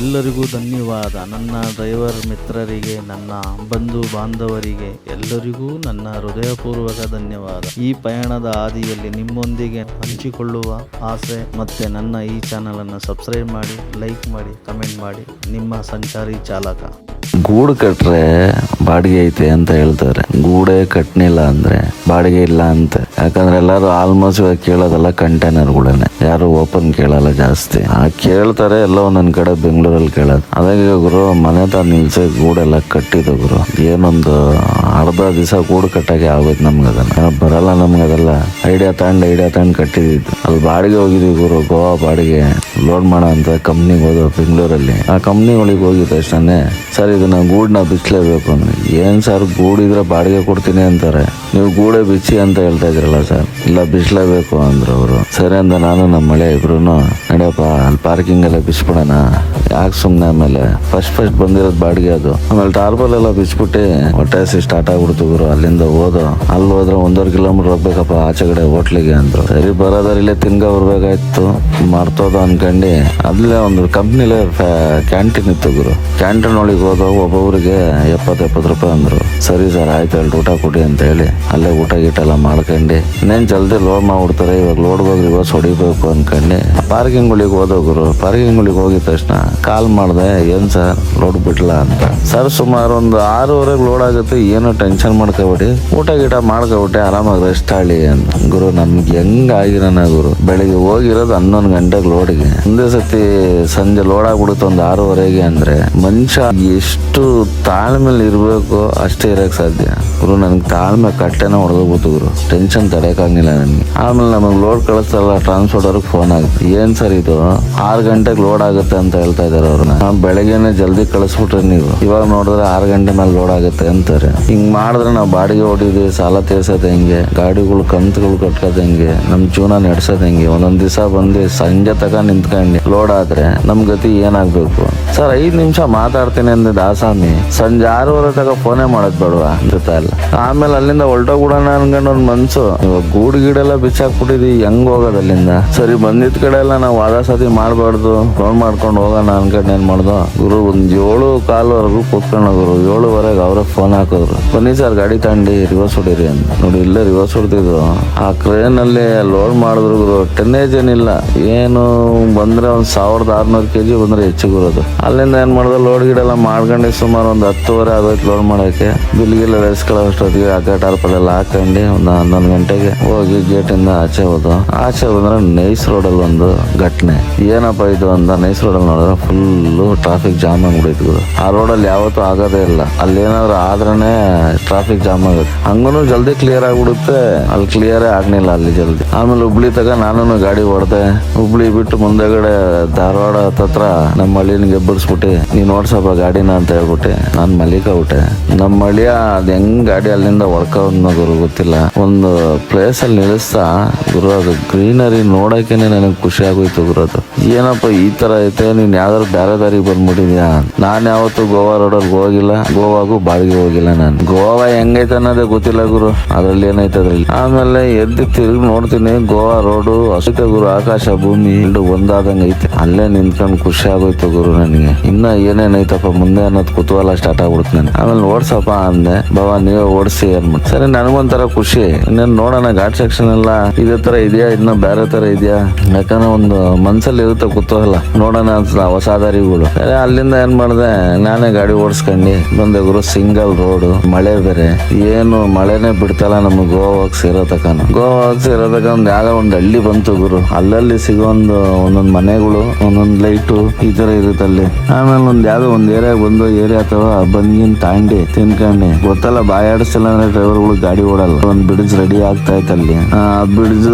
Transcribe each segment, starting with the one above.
ಎಲ್ಲರಿಗೂ ಧನ್ಯವಾದ. ನನ್ನ ಡ್ರೈವರ್ ಮಿತ್ರರಿಗೆ, ನನ್ನ ಬಂಧು ಬಾಂಧವರಿಗೆ ಎಲ್ಲರಿಗೂ ನನ್ನ ಹೃದಯಪೂರ್ವಕ ಧನ್ಯವಾದ. ಈ ಪಯಣದ ಹಾದಿಯಲ್ಲಿ ನಿಮ್ಮೊಂದಿಗೆ ಹಂಚಿಕೊಳ್ಳುವ ಆಸೆ ಮತ್ತೆ ನನ್ನ ಈ ಚಾನಲ್ ಅನ್ನು ಸಬ್ಸ್ಕ್ರೈಬ್ ಮಾಡಿ, ಲೈಕ್ ಮಾಡಿ, ಕಮೆಂಟ್ ಮಾಡಿ. ನಿಮ್ಮ ಸಂಚಾರಿ ಚಾಲಕ. ಗೂಡು ಕಟ್ಟರೆ ಬಾಡಿಗೆ ಐತೆ ಅಂತ ಹೇಳ್ತಾರೆ. ಗೂಡೇ ಕಟ್ನಿಲ್ಲ ಅಂದ್ರೆ ಬಾಡಿಗೆ ಇಲ್ಲ ಅಂತ. ಯಾಕಂದ್ರೆ ಎಲ್ಲರೂ ಆಲ್ಮೋಸ್ಟ್ ಇವಾಗ ಕೇಳೋದೆಲ್ಲ ಕಂಟೈನರ್ಗಳನ್ನೇ ಯಾರು ಓಪನ್ ಕೇಳಲ್ಲ ಜಾಸ್ತಿ. ಆ ಕೇಳ್ತಾರೆ ಎಲ್ಲೋ ನನ್ನ ಕಡೆ ಬೆಂಗಳೂರಲ್ಲಿ ಕೇಳೋದು. ಅದಾಗ ಗುರು ಮನೆ ತ ನಿಲ್ಸಿ ಗೂಡೆಲ್ಲ ಕಟ್ಟಿದ್ದು ಗುರು. ಏನೊಂದು ಅರ್ಧ ದಿವಸ ಗೂಡು ಕಟ್ಟಾಗೆ ಆಗೋಯ್ತು ನಮ್ಗೆ ಅದನ್ನ. ಬರಲ್ಲ ನಮ್ಗೆ ಅದೆಲ್ಲ. ಐಡಿಯಾ ತಗೊಂಡು ಐಡಿಯಾ ತಗೊಂಡು ಕಟ್ಟಿದ್ದು. ಅಲ್ಲಿ ಬಾಡಿಗೆ ಹೋಗಿದ್ವಿ ಗುರು ಗೋವಾ ಬಾಡಿಗೆ. ಲೋಡ್ ಮಾಡೋ ಅಂತ ಕಂಪ್ನಿಗೆ ಹೋದ್ರು ಬೆಂಗಳೂರಲ್ಲಿ. ಆ ಕಂಪ್ನಿಗಳಿಗೆ ಹೋಗಿದ ತಕ್ಷಣ ಸರ್ ಇದನ್ನ ಗೂಡನ್ನ ಬಿಚ್ಚಲೇಬೇಕು ಅಂದ್ರೆ. ಏನ್ ಸರ್ ಗೂಡಿದ್ರೆ ಬಾಡಿಗೆ ಕೊಡ್ತೀನಿ ಅಂತಾರೆ. ನೀವು ಗೂಡೆ ಬಿಚ್ಚಿ ಅಂತ ಹೇಳ್ತಾ ಇದ್ರಲ್ಲ ಸರ್. ಇಲ್ಲ ಬಿಚ್ಚಲೇಬೇಕು ಅಂದ್ರು ಅವರು. ಸರಿ ಅಂದ ನಾನು ನಮ್ಮ ಮಳೆ ಇಬ್ರು ನಡೆಯಪ್ಪ, ಅಲ್ಲಿ ಪಾರ್ಕಿಂಗ್ ಎಲ್ಲ ಬಿಸ್ಬಿಡೋಣ ಯಾಕೆ ಸುಮ್ಮನೆ ಆಮೇಲೆ? ಫಸ್ಟ್ ಫಸ್ಟ್ ಬಂದಿರೋದು ಬಾಡಿಗೆ ಅದು. ಆಮೇಲೆ ಟಾರ್ಬಲ್ ಎಲ್ಲ ಬಿಚ್ಬಿಟ್ಟು ಹೊಟ್ಟೆ ಸ್ಟಾರ್ಟ್ ಆಗ್ಬಿಡ್ತು ಗುರು. ಅಲ್ಲಿಂದ ಹೋದೋ. ಅಲ್ಲಿ ಹೋದ್ರೆ ಒಂದೂವರೆ ಕಿಲೋಮೀಟರ್ ಹೋಗ್ಬೇಕಪ್ಪ ಆಚೆ ಕಡೆ ಹೋಟ್ಲಿಗೆ ಅಂದ್ರು. ಸರಿ ಬರೋದಾರ ತಿನ್ಕ ಬರ್ಬೇಕಾಯ್ತು. ಮರ್ತೋದ ಅನ್ಕಂಡು. ಅಲ್ಲೇ ಒಂದು ಕಂಪ್ನಿಲೇ ಕ್ಯಾಂಟೀನ್ ಇತ್ತು ಗುರು. ಕ್ಯಾಂಟೀನ್ ಒಳಗೆ ಹೋದಾಗ ಒಬ್ಬೊಬ್ರಿಗೆ ಎಪ್ಪತ್ತು ಎಪ್ಪತ್ತು ರೂಪಾಯಿ ಅಂದ್ರು. ಸರಿ ಸರ್, ಆಯ್ತು ಅಲ್ಲಿ ಊಟ ಕೊಡಿ ಅಂತ ಹೇಳಿ, ಅಲ್ಲೇ ಊಟ ಗೀಟ ಎಲ್ಲ ಮಾಡ್ಕೊಂಡು. ಇನ್ನೇನು ಜಲ್ದಿ ಲೋಡ್ ಮಾಡ್ಬಿಡ್ತಾರೆ, ಇವಾಗ ಲೋಡ್ ಹೋಗಿ ರಿವರ್ಸ್ ಹೊಡಿಬೇಕು ಅನ್ಕಂಡು. ಪಾರ್ಕಿಂಗ್ ಒಳಗೆ ಹೋದ ಗುರು. ಪಾರ್ಕಿಂಗ್ ಒಳಗೆ ಹೋಗಿದ ತಕ್ಷಣ ಕಾಲ್ ಮಾಡಿದೆ, ಏನ್ ಸರ್ ಲೋಡ್ ಬಿಡ್ಲ ಅಂತ. ಸರ್, ಸುಮಾರು ಒಂದು ಆರೂವರೆಗೆ ಲೋಡ್ ಆಗುತ್ತೆ, ಏನು ಟೆನ್ಷನ್ ಮಾಡ್ಕೋಬೇಡಿ. ಊಟ ಗೀಟ ಮಾಡ್ಕೊಬಿಟ್ಟೆ, ಆರಾಮಾಗಿ ರೆಸ್ಟ್ ಆಳಿ ಅಂತ. ಗುರು, ನಮ್ಗೆ ಹೆಂಗ್ ಆಗಿರೋಣ ಗುರು? ಬೆಳಿಗ್ಗೆ ಹೋಗಿರೋದು ಹನ್ನೊಂದು ಗಂಟೆಗೆ ಲೋಡ್ಗೆ ಒಂದೇ ಸತಿ ಸಂಜೆ ಲೋಡ್ ಆಗ್ಬಿಡುತ್ತೆ ಒಂದು ಆರೂವರೆಗೆ ಅಂದ್ರೆ ಮನುಷ್ಯ ಎಷ್ಟು ತಾಳ್ಮೆಲಿ ಇರಬೇಕು ಅಷ್ಟೇ ಇರಕ್ ಸಾಧ್ಯ. ಗುರು, ನನಗೆ ತಾಳ್ಮೆ ಕಟ್ಟೆನ ಹೊಡೆದೋಗ್ಬಿಟ್ಟು ಗುರು. ಟೆನ್ಷನ್ ತಡೆಯಕ್ಕಾಗಿಲ್ಲ ನನಗೆ. ಆಮೇಲೆ ನಮಗೆ ಲೋಡ್ ಕಳಿಸ್ತಾರಲ್ಲ ಟ್ರಾನ್ಸ್ಪೋರ್ಟ್ ಅವ್ರಿಗೆ ಫೋನ್ ಆಗುತ್ತೆ ಏನ್ ಸರ್ ಇದು? ಆರು ಗಂಟೆಗೆ ಲೋಡ್ ಆಗುತ್ತೆ ಅಂತ ಹೇಳ್ತಾ ಇದಾರೆ ಅವ್ರನ್ನ. ನಾನ್ ಬೆಳಗ್ಗೆನೆ ಜಲ್ದಿ ಕಳಿಸ್ಬಿಟ್ರೆ ನೀವು. ಇವಾಗ ನೋಡಿದ್ರೆ ಆರು ಗಂಟೆ ಮೇಲೆ ಲೋಡ್ ಆಗುತ್ತೆ ಅಂತಾರೆ. ಹಿಂಗ್ ಮಾಡಿದ್ರೆ ನಾವು ಬಾಡಿಗೆ ಹೊಡಿದ್ವಿ ಸಾಲ ತೀರ್ಸೋದು ಹೆಂಗೆ? ಗಾಡಿಗಳು, ಕಂತುಗಳು ಕಟ್ಟೋದು ಹೆಂಗೆ? ನಮ್ ಜೀವನ ನಡೆಸೋದು ಹೆಂಗೆ ಒಂದೊಂದ್ ದಿವಸ ಬಂದು ಸಂಜೆ ತಕ ನಿಂತ್ಕೊಂಡು ಲೋಡ್ ಆದ್ರೆ ನಮ್ ಗತಿ ಏನಾಗ್ಬೇಕು? ಸರ್, ಐದ್ ನಿಮಿಷ ಮಾತಾಡ್ತೀನಿ ಅಂದಿದ್ದ ಆಸಾಮಿ ಸಂಜೆ ಆರೂವರೆ ತಗ ಫೋನೇ ಮಾಡೋದ್ ಬೇಡವಾ? ಅಂತ ಇಲ್ಲ. ಆಮೇಲೆ ಅಲ್ಲಿಂದ ಹೊಲ್ಟೋಗ್ಬಿಡೋಣ ಅನ್ಕೊಂಡು ಒಂದ್ ಮನ್ಸು. ಇವಾಗ ಗೂಡು ಗೀಡೆಲ್ಲ ಬಿಚ್ಚಾಕ್ಬಿಟ್ಟಿದಿ, ಹೆಂಗ್ ಹೋಗೋದ್ ಅಲ್ಲಿಂದ? ಸರಿ, ಬಂದಿದ್ ಕಡೆ ಎಲ್ಲ ನಾವು ವಾದ ಸತಿ ಮಾಡ್ಬಾರ್ದು. ಫೋನ್ ಮಾಡ್ಕೊಂಡು ಹೋಗೋಣ ಅನ್ಕೊಂಡು ಏನ್ ಮಾಡ್ದು? ಗುರು, ಒಂದ್ ಏಳು ಕಾಲ್ವರೆಗೂ ಕೂತ್ಕೊಂಡು ಗುರು. ಏಳುವರೆಗೆ ಅವ್ರಿಗೆ ಫೋನ್ ಹಾಕಿದ್ರು ಬನ್ನಿ ಸರ್, ಗಾಡಿ ತಂಡಿ ರಿವರ್ಸ್ ಹೊಡೀರಿ ಅಂತ. ನೋಡಿ, ಇಲ್ಲೇ ರಿವರ್ಸ್ ಹೊಡ್ತಿದ್ರು ಆ ಕ್ರೇನ್ ಅಲ್ಲಿ ಲೋಡ್ ಮಾಡಿದ್ರು ಟೆನ್ನೇಜ್ ಏನಿಲ್ಲ. ಏನು ಬಂದ್ರೆ ಒಂದ್ ಸಾವಿರದ ಆರ್ನೂರು ಕೆಜಿ ಬಂದ್ರೆ ಹೆಚ್ಚಿಗೆ ಬರೋದು ಅಲ್ಲಿಂದ ಏನ್ ಮಾಡ್ದೆ ಲೋಡ್ ಗಿಡೆಲ್ಲ ಮಾಡ್ಕೊಂಡು, ಸುಮಾರು ಒಂದು ಹತ್ತುವರೆ ಆಗೋಯ್ತು ಲೋಡ್ ಮಾಡೋಕೆ ಬಿಲ್ ಗಿಲ್ ಎಸ್ಕೊಳ್ಳೋ ಅಷ್ಟೊತ್ತಿಗೆ ಅಗ್ಗ ಟಾರ್ಪಲ್ ಎಲ್ಲ ಹಾಕೊಂಡು ಒಂದು ಹನ್ನೊಂದು ಗಂಟೆಗೆ ಹೋಗಿ ಗೇಟಿಂದ ಆಚೆ ಹೋದು. ಆಚೆ ಬಂದ್ರೆ ನೈಸ್ ರೋಡಲ್ಲಿ ಒಂದು ಘಟನೆ. ಏನಪ್ಪ ಇದು ಅಂತ ನೈಸ್ ರೋಡಲ್ಲಿ ನೋಡಿದ್ರೆ ಫುಲ್ಲು ಟ್ರಾಫಿಕ್ ಜಾಮ್ ಗುರು. ಆ ರೋಡಲ್ಲಿ ಯಾವತ್ತೂ ಆಗೋದೇ ಇಲ್ಲ. ಅಲ್ಲಿ ಏನಾದ್ರು ಆದ್ರೆ ಟ್ರಾಫಿಕ್ ಜಾಮ್ ಆಗುತ್ತೆ. ಹಂಗೂ ಜಲ್ದಿ ಕ್ಲಿಯರ್ ಆಗ್ಬಿಡುತ್ತೆ. ಅಲ್ಲಿ ಕ್ಲಿಯರೇ ಆಗ್ಲಿಲ್ಲ ಅಲ್ಲಿ ಜಲ್ದಿ. ಆಮೇಲೆ ಹುಬ್ಳಿ ತಗ ನಾನು ಗಾಡಿ ಹೊಡೆದೆ, ಹುಬ್ಳಿ ಬಿಟ್ಟು ಮುಂದೆಗಡೆ ಧಾರವಾಡ ಹತ್ರ ನಮ್ಮ ಹಳ್ಳಿನ ಗೆಬ್ಬರಿಸ್ಬಿಟ್ಟು ನೀನ್ ಓಡ್ಸಪ್ಪ ಗಾಡಿನ ಅಂತ ಹೇಳ್ಬಿಟ್ಟೆ ನಾನ್ ಮಲಿಕ ಬಿಟ್ಟೆ ನಮ್ಮ ಹಳ್ಳಿಯ ಅದ್ ಹೆಂಗ್ ಗಾಡಿ ಅಲ್ಲಿಂದ ಹೊಡ್ಕೊಂಡ್ ಗುರು ಗೊತ್ತಿಲ್ಲ. ಒಂದು ಪ್ಲೇಸ್ ಅಲ್ಲಿ ನಿಲ್ಲಿಸ್ತಾ, ಗುರು, ಅದು ಗ್ರೀನರಿ ನೋಡಕ್ಕೆನೆ ನನಗೆ ಖುಷಿ ಆಗೋಯ್ತು ಗುರು ಅದು. ಏನಪ್ಪ ಈ ತರ ಐತೆ, ನೀನ್ ಯಾವ್ದಾದ್ರು ಬೇರೆ ದಾರಿಗೆ ಬಂದ್ಬಿಟ್ಟಿದ್ಯಾ? ನಾನ್ ಯಾವತ್ತು ಗೋವಾ ರೋಡಲ್ಲಿ ಹೋಗಿಲ್ಲ, ಗೋವಾಗೂ ಬಾಡಿಗೆ ಹೋಗಿಲ್ಲ ನಾನು. ಗೋವಾ ಹೆಂಗೈತೆ ಅನ್ನೋದೇ ಗೊತ್ತಿಲ್ಲ ಗುರು, ಅದ್ರಲ್ಲಿ ಏನೈತೆ ಅದ್ರಲ್ಲಿ. ಆಮೇಲೆ ಎದ್ದು ತಿರುಗಿ ನೋಡ್ತೀನಿ, ಗೋವಾ ರೋಡು ಹಸಿತ ಗುರು ಆಕಾಶ ಭೂಮಿ ಎರಡು ಒಂದಾದಂಗ ಐತೆ. ಅಲ್ಲೇ ನಿಂತ್ಕೊಂಡು ಖುಷಿ ಆಗೋಯ್ತು ಗುರು ನನಗೆ. ಇನ್ನ ಏನೇನೈತಪ್ಪ ಮುಂದೆ ಅನ್ನೋದು ಕುತೂಹಲ ಸ್ಟಾರ್ಟ್ ಆಗ್ಬಿಡ್ತು ನನಗೆ. ಆಮೇಲೆ ಓಡ್ಸಪ್ಪ ಅಂದೆ ಬಾಬಾ ನೀವೇ ಓಡಿಸಿ ಅನ್ಬಿಟ್ಟು ಸರಿ, ನನಗೊಂಥರ ಖುಷಿ. ಇನ್ನೇನು ನೋಡೋಣ, ಘಾಟ್ ಸೆಕ್ಷನ್ ಎಲ್ಲ ಇದೇ ತರ ಇದೆಯಾ ಇನ್ನ ಬೇರೆ ತರ ಇದೆಯಾ? ಯಾಕಂದ್ರೆ ಒಂದು ಮನ್ಸಲ್ಲಿ ಇರುತ್ತೆ ಕುತೂಹಲ. ನೋಡೋಣ ಅಂತ ಹೊಸ ದಾರಿಗಳು. ಸರಿ, ಅಲ್ಲಿಂದ ಏನ್ ಮಾಡಿದೆ, ನಾನೇ ಗಾಡಿ ಓಡಿಸ್ಕೊಂಡು. ಬಂದೆ ಗುರು, ಸಿಂಗಲ್ ರೋಡ್, ಮಳೆ ಬೇರೆ. ಏನು ಮಳೆನೇ ಬಿಡ್ತಲ್ಲ ನಮ್ಗೆ ಗೋವಾಗ್ ಸೇರೋ ತಕನ. ಗೋವಾಗ್ ಸೇರೋ ಒಂದ್ ಯಾವ್ದೋ ಒಂದ್ ಹಳ್ಳಿ ಬಂತು ಗುರು. ಅಲ್ಲಲ್ಲಿ ಸಿಗೋ ಒಂದು ಒಂದೊಂದು ಮನೆಗಳು, ಒಂದೊಂದು ಲೈಟು ಈ ತರ ಇರುತ್ತೆ ಅಲ್ಲಿ. ಆಮೇಲೆ ಒಂದ್ ಯಾವ್ದೋ ಒಂದ್ ಏರಿಯಾ ಬಂದು ಏರಿಯಾ ಅಥವಾ ಬಂದಿನ್ ತಾಂಡಿ, ತಿನ್ಕಂಡಿ. ಗೊತ್ತಲ್ಲ ಬಾಯಾಡಿಸಿಲ್ಲ ಅಂದ್ರೆ ಡ್ರೈವರ್ಗಳು ಗಾಡಿ ಓಡಲ್ಲ. ಒಂದ್ ಬ್ರಿಡ್ಜ್ ರೆಡಿ ಆಗ್ತಾ ಇತ್ತು ಅಲ್ಲಿ. ಆ ಬ್ರಿಡ್ಜ್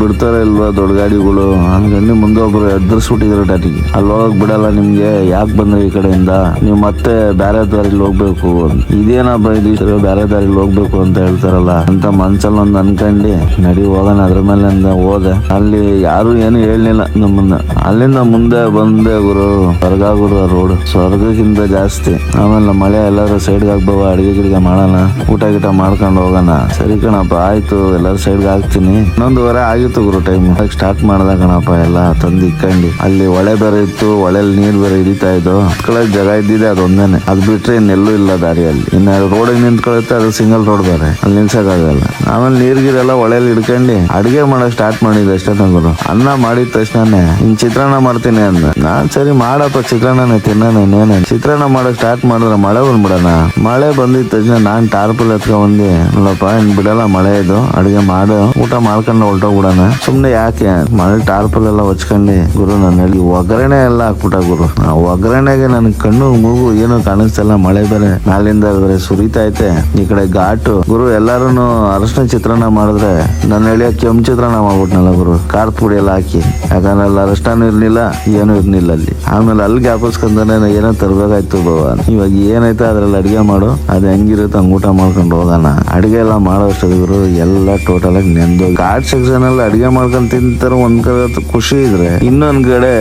ಬಿಡ್ತಾರ ಇಲ್ವಾ ದೊಡ್ಡ ಗಾಡಿಗಳು. ಹಂಗಂದ್ರೆ ಮುಂದೆ ಒಬ್ರು ಎದುರಿಸ್ಬಿಟ್ಟಿದ್ರು ಡಾಟಿಗೆ. ಅಲ್ಲಿ ಹೋಗಕ್ ಬಿಡಲ್ಲ ನಿಮ್ಗೆ, ಯಾಕೆ ಬಂದ್ರೆ ಈ ಕಡೆಯಿಂದ? ನೀವು ಮತ್ತೆ ಬೇರೆ ದಾರಿಲಿ ಹೋಗ್ಬೇಕು. ಇದೇನಪ್ಪ ಇದು? ಬೇರೆ ದಾರಿಲಿ ಹೋಗ್ಬೇಕು ಅಂತ ಹೇಳ್ತಾರಲ್ಲ. ಅಂತ ಮನ್ಸಲ್ಲಿ ಒಂದ್ ಅನ್ಕಂಡಿ, ನಡಿ ಹೋಗೋಣ. ಅದ್ರ ಮೇಲೆ ಅಂದ ಅಲ್ಲಿ ಯಾರು ಏನು ಹೇಳಲಿಲ್ಲ ನಮ್ಮನ್ನ. ಅಲ್ಲಿಂದ ಮುಂದೆ ಬಂದೆ ಗುರು. ಸ್ವರ್ಗ ಗುರು ರೋಡ್. ಸ್ವರ್ಗಕ್ಕಿಂತ ಜಾಸ್ತಿ. ಆಮೇಲೆ ಮಳೆ ಎಲ್ಲಾರು ಸೈಡ್ಗೆ ಆಗ್ಬವ, ಅಡಿಗೆ ಗಿಡಿಗೆ ಮಾಡೋಣ ಊಟ ಗೀಟ ಮಾಡ್ಕೊಂಡು ಹೋಗೋಣ. ಸರಿ ಕಣಪ್ಪ, ಆಯ್ತು. ಎಲ್ಲಾರು ಸೈಡ್ಗೆ ಹಾಕ್ತೀನಿ ಇನ್ನೊಂದುವರೆ ಆಗಿತ್ತು ಗುರು ಟೈಮ್ ಸ್ಟಾರ್ಟ್ ಮಾಡ್ದ ಕಣಪ್ಪ, ಎಲ್ಲ ತಂದು ಇಕ್ಕಂಡಿ. ಅಲ್ಲಿ ಹೊಳೆ ಬೇರೆ ಇತ್ತು ಹೊಳೆಲ್ ನೀರ್ ಬೇರೆ ಹಿಡಿತಾ ಇದ್ದು. ನಿಂತ್ಕೊಳ್ಳೋಕ್ ಜಾಗ ಇದ್ದಿದೆ ಅದೊಂದೇನೆ ಅದ್ ಬಿಟ್ರೆ ಇನ್ನೆಲ್ಲೂ ಇಲ್ಲ ದಾರಿಯಲ್ಲಿ. ಇನ್ನ ರೋಡಿಗೆ ನಿಂತ್ಕೊಳುತ್ತೆ, ಅದು ಸಿಂಗಲ್ ರೋಡ್ ಬೇರೆ. ಅಲ್ಲಿ ನಿಲ್ಸಕ್ಕಾಗಲ್ಲ. ಆಮೇಲೆ ನೀರ್ಗಿರೆಲ್ಲ ಹೊಳೆಯಲ್ಲಿ ಹಿಡ್ಕೊಂಡು, ಅಡಿಗೆ ಮಾಡಕ್ ಸ್ಟಾರ್ಟ್ ಮಾಡಿದೆ ಅಷ್ಟೇ ನಂಗುರು ಅನ್ನ ಮಾಡಿದ ತಕ್ಷಣನೇ, ಇನ್ ಚಿತ್ರಾನ್ನ ಮಾಡ್ತೀನಿ ಅಂದ. ನಾನ್ ಸರಿ ಮಾಡಪ್ಪ, ಚಿತ್ರಾನ್ನನೇ ತಿನ್ನೋಣ ಚಿತ್ರಾನ್ನ ಮಾಡಕ್ ಸ್ಟಾರ್ಟ್ ಮಾಡಿದ್ರೆ ಮಳೆ ಬಂದ್ಬಿಡೋಣ. ಮಳೆ ಬಂದಿದ ತಕ್ಷಣ ನಾನ್ ಟಾರ್ಪಲ್ ಎತ್ಕೊಂಡ್ ನೋಡಪ್ಪ, ಇನ್ ಬಿಡಲ್ಲ ಮಳೆ ಇದು. ಅಡಿಗೆ ಮಾಡು. ಊಟ ಮಾಡ್ಕೊಂಡು ಹೊಲ್ಟೋಗ್ಬಿಡಣ ಸುಮ್ನೆ ಯಾಕೆ? ಮಳೆ ಟಾರ್ಪಲ್ ಎಲ್ಲ ಹೊಚ್ಕೊಂಡು, ಗುರು ನನ್ನ ಹೇಳಿ ಒಗ್ಗರಣೆ ಎಲ್ಲ ಹಾಕ್ಬಿಟ್ಟ ಗುರು. ಆ ಒಗ್ಗರಣೆಗೆ ನನ್ ಕಣ್ಣು, ಮೂಗು ಏನು ಕಾಣಿಸ್ತಲ್ಲ. ಮಳೆ ಬೇರೆ. ನಾಳಿಂದ ಬೇರೆ ಸುರಿತೈತೆ ಈ ಕಡೆ ಘಾಟು. ಗುರು ಎಲ್ಲಾರು ಅರಶಿನ ಚಿತ್ರಾನ್ನ ಮಾಡಿದ್ರೆ ನನ್ನ ಹೇಳಿ ಕೆಂಪು ಚಿತ್ರಾನ್ನ ಮಾಡ್ಬಿಟ್ನಲ್ಲ ಗುರು ಕಾರ್ ಪುಡಿ ಎಲ್ಲ ಹಾಕಿ ಯಾಕಂದ್ರೆ ಅಲ್ಲಿ ಇರಲಿಲ್ಲ ಇರ್ಲಿಲ್ಲ ಏನು ಇರ್ಲಿಲ್ಲ ಅಲ್ಲಿ. ಆಮೇಲೆ ಅಲ್ಲಿ ಜ್ಞಾಪಿಸ್ಕೊಂಡ್ರೆ ಏನೋ ತರಬೇಕಾಯ್ತು ಭಗವಾನ್ ಇವಾಗ ಏನಾಯ್ತು ಅದ್ರಲ್ಲಿ ಅಡಿಗೆ ಮಾಡು, ಅದು ಹೆಂಗಿರುತ್ತೆ ಹಂಗ್ ಊಟ ಮಾಡ್ಕೊಂಡು ಹೋಗೋಣ. ಅಡಿಗೆ ಎಲ್ಲ ಮಾಡೋ ಇವರು ಎಲ್ಲ ಟೋಟಲ್ ಆಗಿ ನೆಂದು ಘಾಟ್ ಸೆಕ್ಷನ್ ಅಲ್ಲಿ ಅಡಿಗೆ ಮಾಡ್ಕೊಂಡ್ ತಿಂತಾರ ಒಂದ್ ಕಡೆ ಖುಷಿ ಇದ್ರೆ. ಇನ್ನೊಂದ್ ಕಡೆ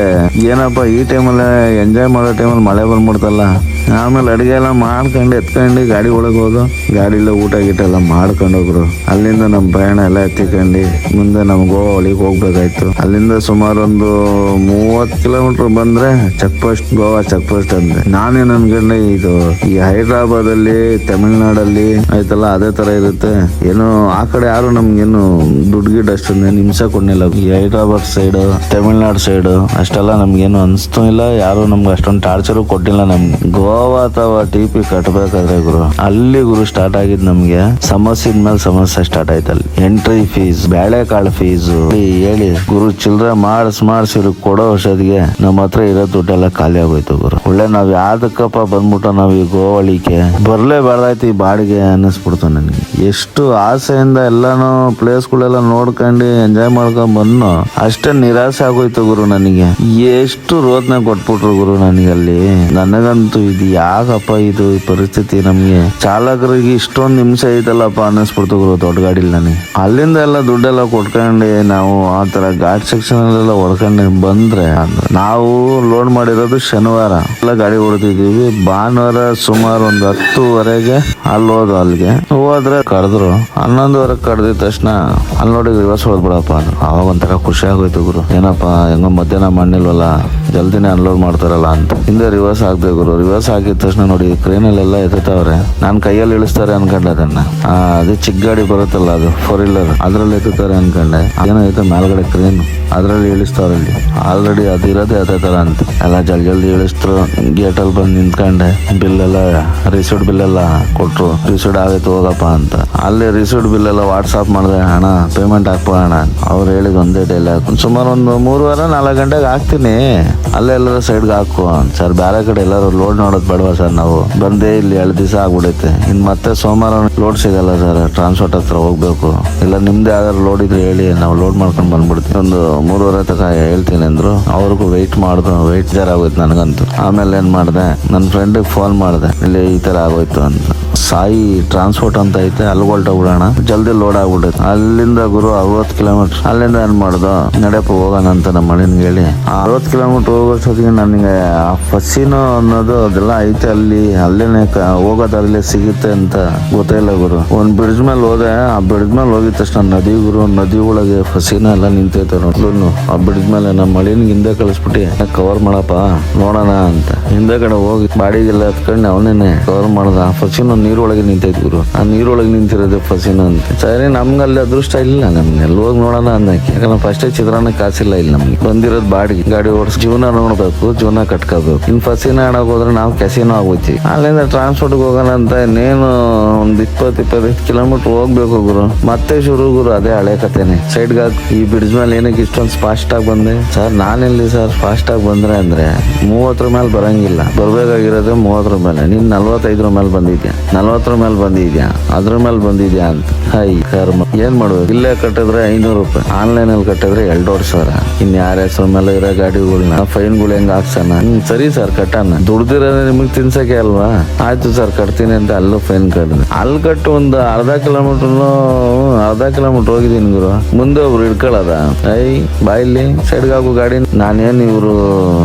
ಏನಪ್ಪ ಈ ಟೈಮಲ್ಲಿ ಎಂಜಾಯ್ ಮಾಡೋ ಟೈಮಲ್ಲಿ ಮಳೆ ಬಂದ್ಬಿಡ್ತಲ್ಲ. ಆಮೇಲೆ ಅಡಿಗೆ ಎಲ್ಲ ಮಾಡ್ಕೊಂಡು ಎತ್ಕೊಂಡು ಗಾಡಿ ಒಳಗೆ ಹೋದು. ಗಾಡಿಲ್ಲ ಊಟ ಗೀಟ ಎಲ್ಲ ಮಾಡ್ಕೊಂಡು ಹೋಗ್ರು. ಅಲ್ಲಿಂದ ನಮ್ಮ ಪ್ರಯಾಣ ಎಲ್ಲ ಎತ್ತಿಕೊಂಡು, ಮುಂದೆ ನಮ್ ಗೋವಾ ಒಳಗೆ ಹೋಗ್ಬೇಕಾಯ್ತು. ಅಲ್ಲಿಂದ ಸುಮಾರು ಒಂದು ಮೂವತ್ ಕಿಲೋಮೀಟರ್ ಬಂದ್ರೆ check post Goa check post ಅಂದ್ರೆ ನಾನೇ ಅನ್ಕೊಂಡೆ ಇದು, ಈ ಹೈದರಾಬಾದ್ ಅಲ್ಲಿ ತಮಿಳ್ನಾಡಲ್ಲಿ, ಆಯ್ತಲ್ಲ, ಅದೇ ತರ ಇರುತ್ತೆ. ಏನು ಆ ಕಡೆ ಯಾರು ನಮ್ಗೇನು ದುಡ್ಡು ಗಿಡ್ ಅಷ್ಟೊಂದು ಹಿಂಸೆ ಕೊಡ್ಲಿಲ್ಲ. ಈ ಹೈದರಾಬಾದ್ ಸೈಡ್ ತಮಿಳ್ನಾಡು ಸೈಡ್ ಅಷ್ಟೆಲ್ಲ ನಮ್ಗೇನು ಅನ್ಸ್ತು ಇಲ್ಲ. ಯಾರು ನಮ್ಗೆ ಅಷ್ಟೊಂದು ಟಾರ್ಚರು ಕೊಟ್ಟಿಲ್ಲ ನಮ್ಗೆ. ಗೋವಾ ಅಥವಾ ಟಿ ಪಿ ಕಟ್ಬೇಕಾದ್ರೆ ಗುರು, ಅಲ್ಲಿ ಗುರು ಸ್ಟಾರ್ಟ್ ಆಗಿದ್ ನಮ್ಗೆ ಸಮಸ್ಯೆ ಮೇಲೆ ಸಮಸ್ಯೆ ಸ್ಟಾರ್ಟ್ ಆಯ್ತು ಅಲ್ಲಿ ಎಂಟ್ರಿ ಫೀಸ್ ಬೇಳೆಕಾಳು ಫೀಸ್ ಹೇಳಿ, ಗುರು ಚಿಲ್ಲರೆ ಮಾಡಿಸ್ ಮಾಡಿಸಿ ಕೊಡೋ ಔಷಧಿಗೆ ನಮ್ಮ ಹತ್ರ ಇರೋ ದುಡ್ಡೆಲ್ಲ ಖಾಲಿ ಆಗೋಯ್ತು ಗುರು. ಒಳ್ಳೆ ನಾವ್ ಯಾವ್ದಕ್ಕಪ್ಪ ಬಂದ್ಬಿಟ್ಟ ನಾವ್ ಈ ಗೋವಳಿಕೆ ಬರ್ಲೇಬಾರ್ದಾಯ್ತು ಈ ಬಾಡಿಗೆ ಅನ್ನಿಸ್ಬಿಡ್ತು ನನಗೆ. ಎಷ್ಟು ಆಸೆಯಿಂದ ಎಲ್ಲಾನು ಪ್ಲೇಸ್ಗಳೆಲ್ಲ ನೋಡ್ಕೊಂಡು ಎಂಜಾಯ್ ಮಾಡ್ಕೊಂಡ್ ಬಂದ್ನು, ಅಷ್ಟೇ ನಿರಾಸೆ ಆಗೋಯ್ತು ಗುರು ನನಗೆ. ಎಷ್ಟು ರೋದ್ನೆ ಕೊಟ್ಬಿಟ್ರು ಗುರು ನನಗೆ ಅಲ್ಲಿ. ನನಗಂತೂ ಇದು ಯಾಕಪ್ಪ ಇದು ಈ ಪರಿಸ್ಥಿತಿ ನಮ್ಗೆ? ಚಾಲಕರಿಗೆ ಇಷ್ಟೊಂದು ನಿಮಿಷ ಐತಲ್ಲಪ್ಪ ಅನ್ನಿಸ್ಬಿಡ್ತು ಗುರು ದೊಡ್ಡ ಗಾಡಿಲಿ ನನಗೆ. ಅಲ್ಲಿಂದ ಎಲ್ಲ ದುಡ್ಡೆಲ್ಲ ಕೊಟ್ಕೊಂಡು ನಾವು ಆ ತರ ಘಾಟ್ ಸೆಕ್ಷನ್ ಅಲ್ಲೆಲ್ಲ ಹೊಡ್ಕೊಂಡು ಬಂದ್ರೆ ನಾವು ಲೋಡ್ ಮಾಡಿರೋದು ಶನಿವಾರ. ಎಲ್ಲ ಗಾಡಿ ಹೊಡೆದಿದೀವಿ ಭಾನುವಾರ ಸುಮಾರು ಒಂದು ಹತ್ತುವರೆಗೆ ಅಲ್ಲಿ ಹೋದ ಅಲ್ಲಿಗೆ. ಹೋದ್ರೆ ಕರೆದ್ರು. ಹನ್ನೊಂದುವರೆಗೆ ಕಡ್ದಿದ ತಕ್ಷಣ ಅಲ್ಲಿ ನೋಡಿ ರಿವರ್ಸ್ ಹೊಡೆದ್ಬಿಡಪ್ಪ ಬಿಡಪ್ಪ ಅವಾಗ ಒಂಥರ ಖುಷಿ ಆಗೋಯ್ತು ಗುರು. ಏನಪ್ಪ, ಹೆಂಗೋ ಮಧ್ಯಾಹ್ನ ಮಣ್ಣಿಲ್ವಲ್ಲ ಜಲ್ದಿನೇ ಅನ್ಲೋಡ್ ಮಾಡ್ತಾರಲ್ಲ ಅಂತ. ಹಿಂದೆ ರಿವರ್ಸ್ ಹಾಕ್ದೆ ಗುರು. ರಿವರ್ಸ್ ಆಗಿದ ತಕ್ಷಣ ನೋಡಿ ಕ್ರೇನಲ್ಲೆಲ್ಲ ಎತ್ತುತ್ತವ್ರೆ. ನಾನು ಕೈಯಲ್ಲಿ ಇಳಿಸ್ತಾರೆ ಅನ್ಕೊಂಡೆ ಅದನ್ನ. ಅದೇ ಚಿಕ್ಕ ಗಾಡಿ ಬರುತ್ತಲ್ಲ ಅದು ಫೋರ್ ವೀಲರ್ ಅದ್ರಲ್ಲಿ ಎತ್ತುತ್ತಾರೆ ಅನ್ಕೊಂಡೆ. ಏನಾಯ್ತು ಮೇಲ್ಗಡೆ ಕ್ರೇನ್. ಅದರಲ್ಲಿ ಇಳಿಸ್ತಾವ್ರೆ ಅಲ್ಲಿ ಆಲ್ರೆಡಿ ಅದು ಇರೋದೇ ಅದೇ ತರ ಅಂತ. ಎಲ್ಲ ಜಲ್ ಜಲ್ದಿ ಇಳಿಸ್ತರು ಗೇಟಲ್ಲಿ ಬಂದು ನಿಂತ್ಕೊಂಡೆ. ಬಿಲ್ ಎಲ್ಲ ರಿಸೀಟ್ ಬಿಲ್ ಎಲ್ಲ ಕೊಟ್ರು. ರಿಸೀಟ್ ಆಗೈತೆ ಹೋಗಪ್ಪ ಅಂತ. ಅಲ್ಲಿ ರಿಸೀಟ್ ಬಿಲ್ ಎಲ್ಲ ವಾಟ್ಸಾಪ್ ಮಾಡಿದೆ ಹಣ ಪೇಮೆಂಟ್ ಹಾಕ್ಬೋಣ ಅವ್ರು ಹೇಳಿದ ಒಂದೇ ಡೈಲಾಗ್ ಸುಮಾರು ಒಂದು ಮೂರುವರೆ ನಾಲ್ಕು ಗಂಟೆಗೆ ಹಾಕ್ತೀನಿ. ಅಲ್ಲೇ ಎಲ್ಲರೂ ಸೈಡ್ಗೆ ಹಾಕು ಸರ್ ಬೇರೆ ಕಡೆ ಎಲ್ಲರೂ ಲೋಡ್ ನೋಡೋದು ಬೇಡವಾ ಸರ್ ನಾವು? ಬಂದೇ ಇಲ್ಲಿ ಎರಡು ದಿವಸ ಆಗ್ಬಿಡೈತೆ. ಇನ್ನು ಮತ್ತೆ ಸೋಮವಾರ ಲೋಡ್ ಸಿಗಲ್ಲ ಸರ್. ಟ್ರಾನ್ಸ್ಪೋರ್ಟ್ ಹತ್ರ ಹೋಗ್ಬೇಕು. ಇಲ್ಲ ನಿಮ್ದೇ ಯಾವ್ದಾರು ಲೋಡ್ ಇದ್ರೆ ಹೇಳಿ, ನಾವು ಲೋಡ್ ಮಾಡ್ಕೊಂಡು ಬಂದ್ಬಿಡ್ತೀನಿ ಒಂದು ಮೂರುವರೆ ತಕ ಹೇಳ್ತೀನಿ ಅಂದ್ರು. ಅವ್ರಿಗೂ ವೆಯ್ಟ್ ಮಾಡ್ದು ವೆಯ್ಟ್ ಜರ ಆಗೋಯ್ತು ನನಗಂತೂ. ಆಮೇಲೆ ಏನು ಮಾಡಿದೆ ನನ್ನ ಫ್ರೆಂಡಿಗೆ ಫೋನ್ ಮಾಡಿದೆ. ಇಲ್ಲಿ ಈ ತರ ಆಗೋಯ್ತು ಅಂತ. ಸಾಯಿ ಟ್ರಾನ್ಸ್ಪೋರ್ಟ್ ಅಂತ ಐತೆ, ಅಲ್ಲಿ ಹೊಲ್ಟೋಗ್ಬಿಡೋಣ ಜಲ್ದಿ ಲೋಡ್ ಆಗ್ಬಿಡುತ್ತೆ. ಅಲ್ಲಿಂದ ಗುರು ಅರವತ್ತು ಕಿಲೋಮೀಟರ್ ಅಲ್ಲಿಂದ ಏನ್ ಮಾಡ್ದು ನಡೆಯಪ್ಪ ಹೋಗೋಣ ಅಂತ ನಮ್ಮ ಮಳಿನ್ಗೆ ಹೇಳಿ. ಅರವತ್ತು ಕಿಲೋಮೀಟರ್ ಹೋಗೋಷ್ಟೊತ್ತಿಗೆ ನನಗೆ ಆ ಫಸಿನೋ ಅನ್ನೋದು ಅದೆಲ್ಲ ಐತೆ, ಅಲ್ಲಿ, ಅಲ್ಲೇನೆ ಹೋಗೋದಲ್ಲೇ ಸಿಗುತ್ತೆ ಅಂತ ಗೊತ್ತಿಲ್ಲ ಗುರು. ಒಂದ್ ಬ್ರಿಡ್ಜ್ ಮೇಲೆ ಹೋದೆ, ಆ ಬ್ರಿಡ್ಜ್ ಮೇಲೆ ಹೋಗಿದ ತಕ್ಷಣ ನದಿ ಗುರು, ನದಿ ಒಳಗೆ ಫಸಿನ ಎಲ್ಲ ನಿಂತೈತೆ ನೋಡ್ಲು ಆ ಬ್ರಿಡ್ಜ್ ಮೇಲೆ ನಮ್ಮ ಮಳಿನ ಹಿಂದೆ ಕಳಿಸ್ಬಿಟ್ಟು ಕವರ್ ಮಾಡಪ್ಪ, ನೋಡೋಣ ಅಂತ. ಹಿಂದೆ ಕಡೆ ಹೋಗಿ ಬಾಡಿಗೆಲ್ಲ ಹತ್ಕೊಂಡು ಅವನೇನೆ ಕವರ್ ಮಾಡ್ದ ಫಸಿನ ನೀರೊಳಗೆ ನಿಂತೈತಿ ಗುರು, ಆ ನೀರೊಳಗೆ ನಿಂತಿರೋದು ಫಸಿನ ಅಂತ. ಸರಿ ನಮ್ಗೆ ಅಲ್ಲಿ ಅದೃಷ್ಟ ಇಲ್ಲ ನಮ್ಗೆ ಎಲ್ಲಿ ಹೋಗಿ ನೋಡೋಣ ಅನ್ನಕ್ಕೆ. ಯಾಕಂದ್ರೆ ಫಸ್ಟೇ ಚಿತ್ರಾನ್ನ ಕಾಸಿಲ್ಲ ಇಲ್ಲಿ ನಮ್ಗೆ. ಬಂದಿರೋದು ಬಾಡಿಗೆ, ಗಾಡಿ ಓಡಿಸ್, ಜೀವನ ನೋಡ್ಬೇಕು, ಜೀವನ ಕಟ್ಕೋಬೇಕು. ಇನ್ ಫಸಿನ ಆಡಕ್ ಹೋದ್ರೆ ನಾವು ಕೆಸಿನೋ ಆಗೋಯ್ತಿ ಅಲ್ಲಿಂದ ಟ್ರಾನ್ಸ್ಪೋರ್ಟ್ ಹೋಗೋಣ ಅಂತ ಇನ್ನೇನು ಒಂದು ಇಪ್ಪತ್ತು, ಇಪ್ಪತ್ತೈದು ಕಿಲೋಮೀಟರ್ ಹೋಗ್ಬೇಕು ಗುರು. ಮತ್ತೆ ಶುರು ಗುರು, ಅದೇ ಹಳೆ ಕತೆನೆ ಸೈಡ್ಗೆ ಈ ಬ್ರಿಡ್ಜ್ ಮೇಲೆ ಏನಕ್ಕೆ ಇಷ್ಟೊಂದು ಫಾಸ್ಟ್ ಆಗಿ ಬಂದೆ? ಸರ್, ನಾನೆಲ್ಲಿ ಸರ್ ಫಾಸ್ಟ್ ಆಗಿ ಬಂದ್ರೆ ಅಂದ್ರೆ ಮೂವತ್ತರ ಮೇಲೆ ಬರಂಗಿಲ್ಲ. ಬರ್ಬೇಕಾಗಿರೋದು ಮೂವತ್ತರ ಮೇಲೆ. ನೀನ್ ನಲ್ವತ್ತೈದರ ಮೇಲೆ ಬಂದಿದ್ಯಾ? ನಲ್ವತ್ತರ ಮೇಲೆ ಬಂದಿದ್ಯಾ? ಅದ್ರ ಮೇಲೆ ಬಂದಿದ್ಯಾ ಅಂತ. ಹೈ, ಕರ್ಮ. ಏನ್ ಮಾಡ್ಬೇಕು ಇಲ್ಲೇ ಕಟ್ಟಿದ್ರೆ ಐನೂರು ರೂಪಾಯಿ. ಆನ್ಲೈನ್ ಅಲ್ಲಿ ಕಟ್ಟಿದ್ರೆ ಎರಡೂವರೆ ಸಾವಿರ. ಇನ್ ಯಾರ ಹೆಸರು ಮೇಲೆ ಇರೋ ಗಾಡಿಗಳನ್ನ ಫೈನ್ಗಳು ಹೆಂಗ್ ಹಾಕ್ಸಣ? ಹ್ಮ್, ಸರಿ ಸರ್, ಕಟ್ಟಣ. ದುಡ್ದಿರೋ ನಿಮಗ್ ತಿನ್ಸಕ್ಕೆ ಅಲ್ವಾ? ಆಯ್ತು ಸರ್, ಕಟ್ತೀನಿ ಅಂತ ಅಲ್ಲೂ ಫೈನ್ ಕಟ್ಟಿದೆ ಅಲ್ಲಿ ಕಟ್ಟು ಒಂದು ಅರ್ಧ ಕಿಲೋಮೀಟರ್ ಅರ್ಧ ಕಿಲೋಮೀಟರ್ ಹೋಗಿದ್ದೀನಿ ಗುರು. ಮುಂದೆ ಒಬ್ರು ಹಿಡ್ಕೊಳ್ಳೋದ ಐ ಬಾಯಿಲಿ, ಸೈಡ್ಗಾಗು ಗಾಡಿ. ನಾನೇನ್ ಇವ್ರು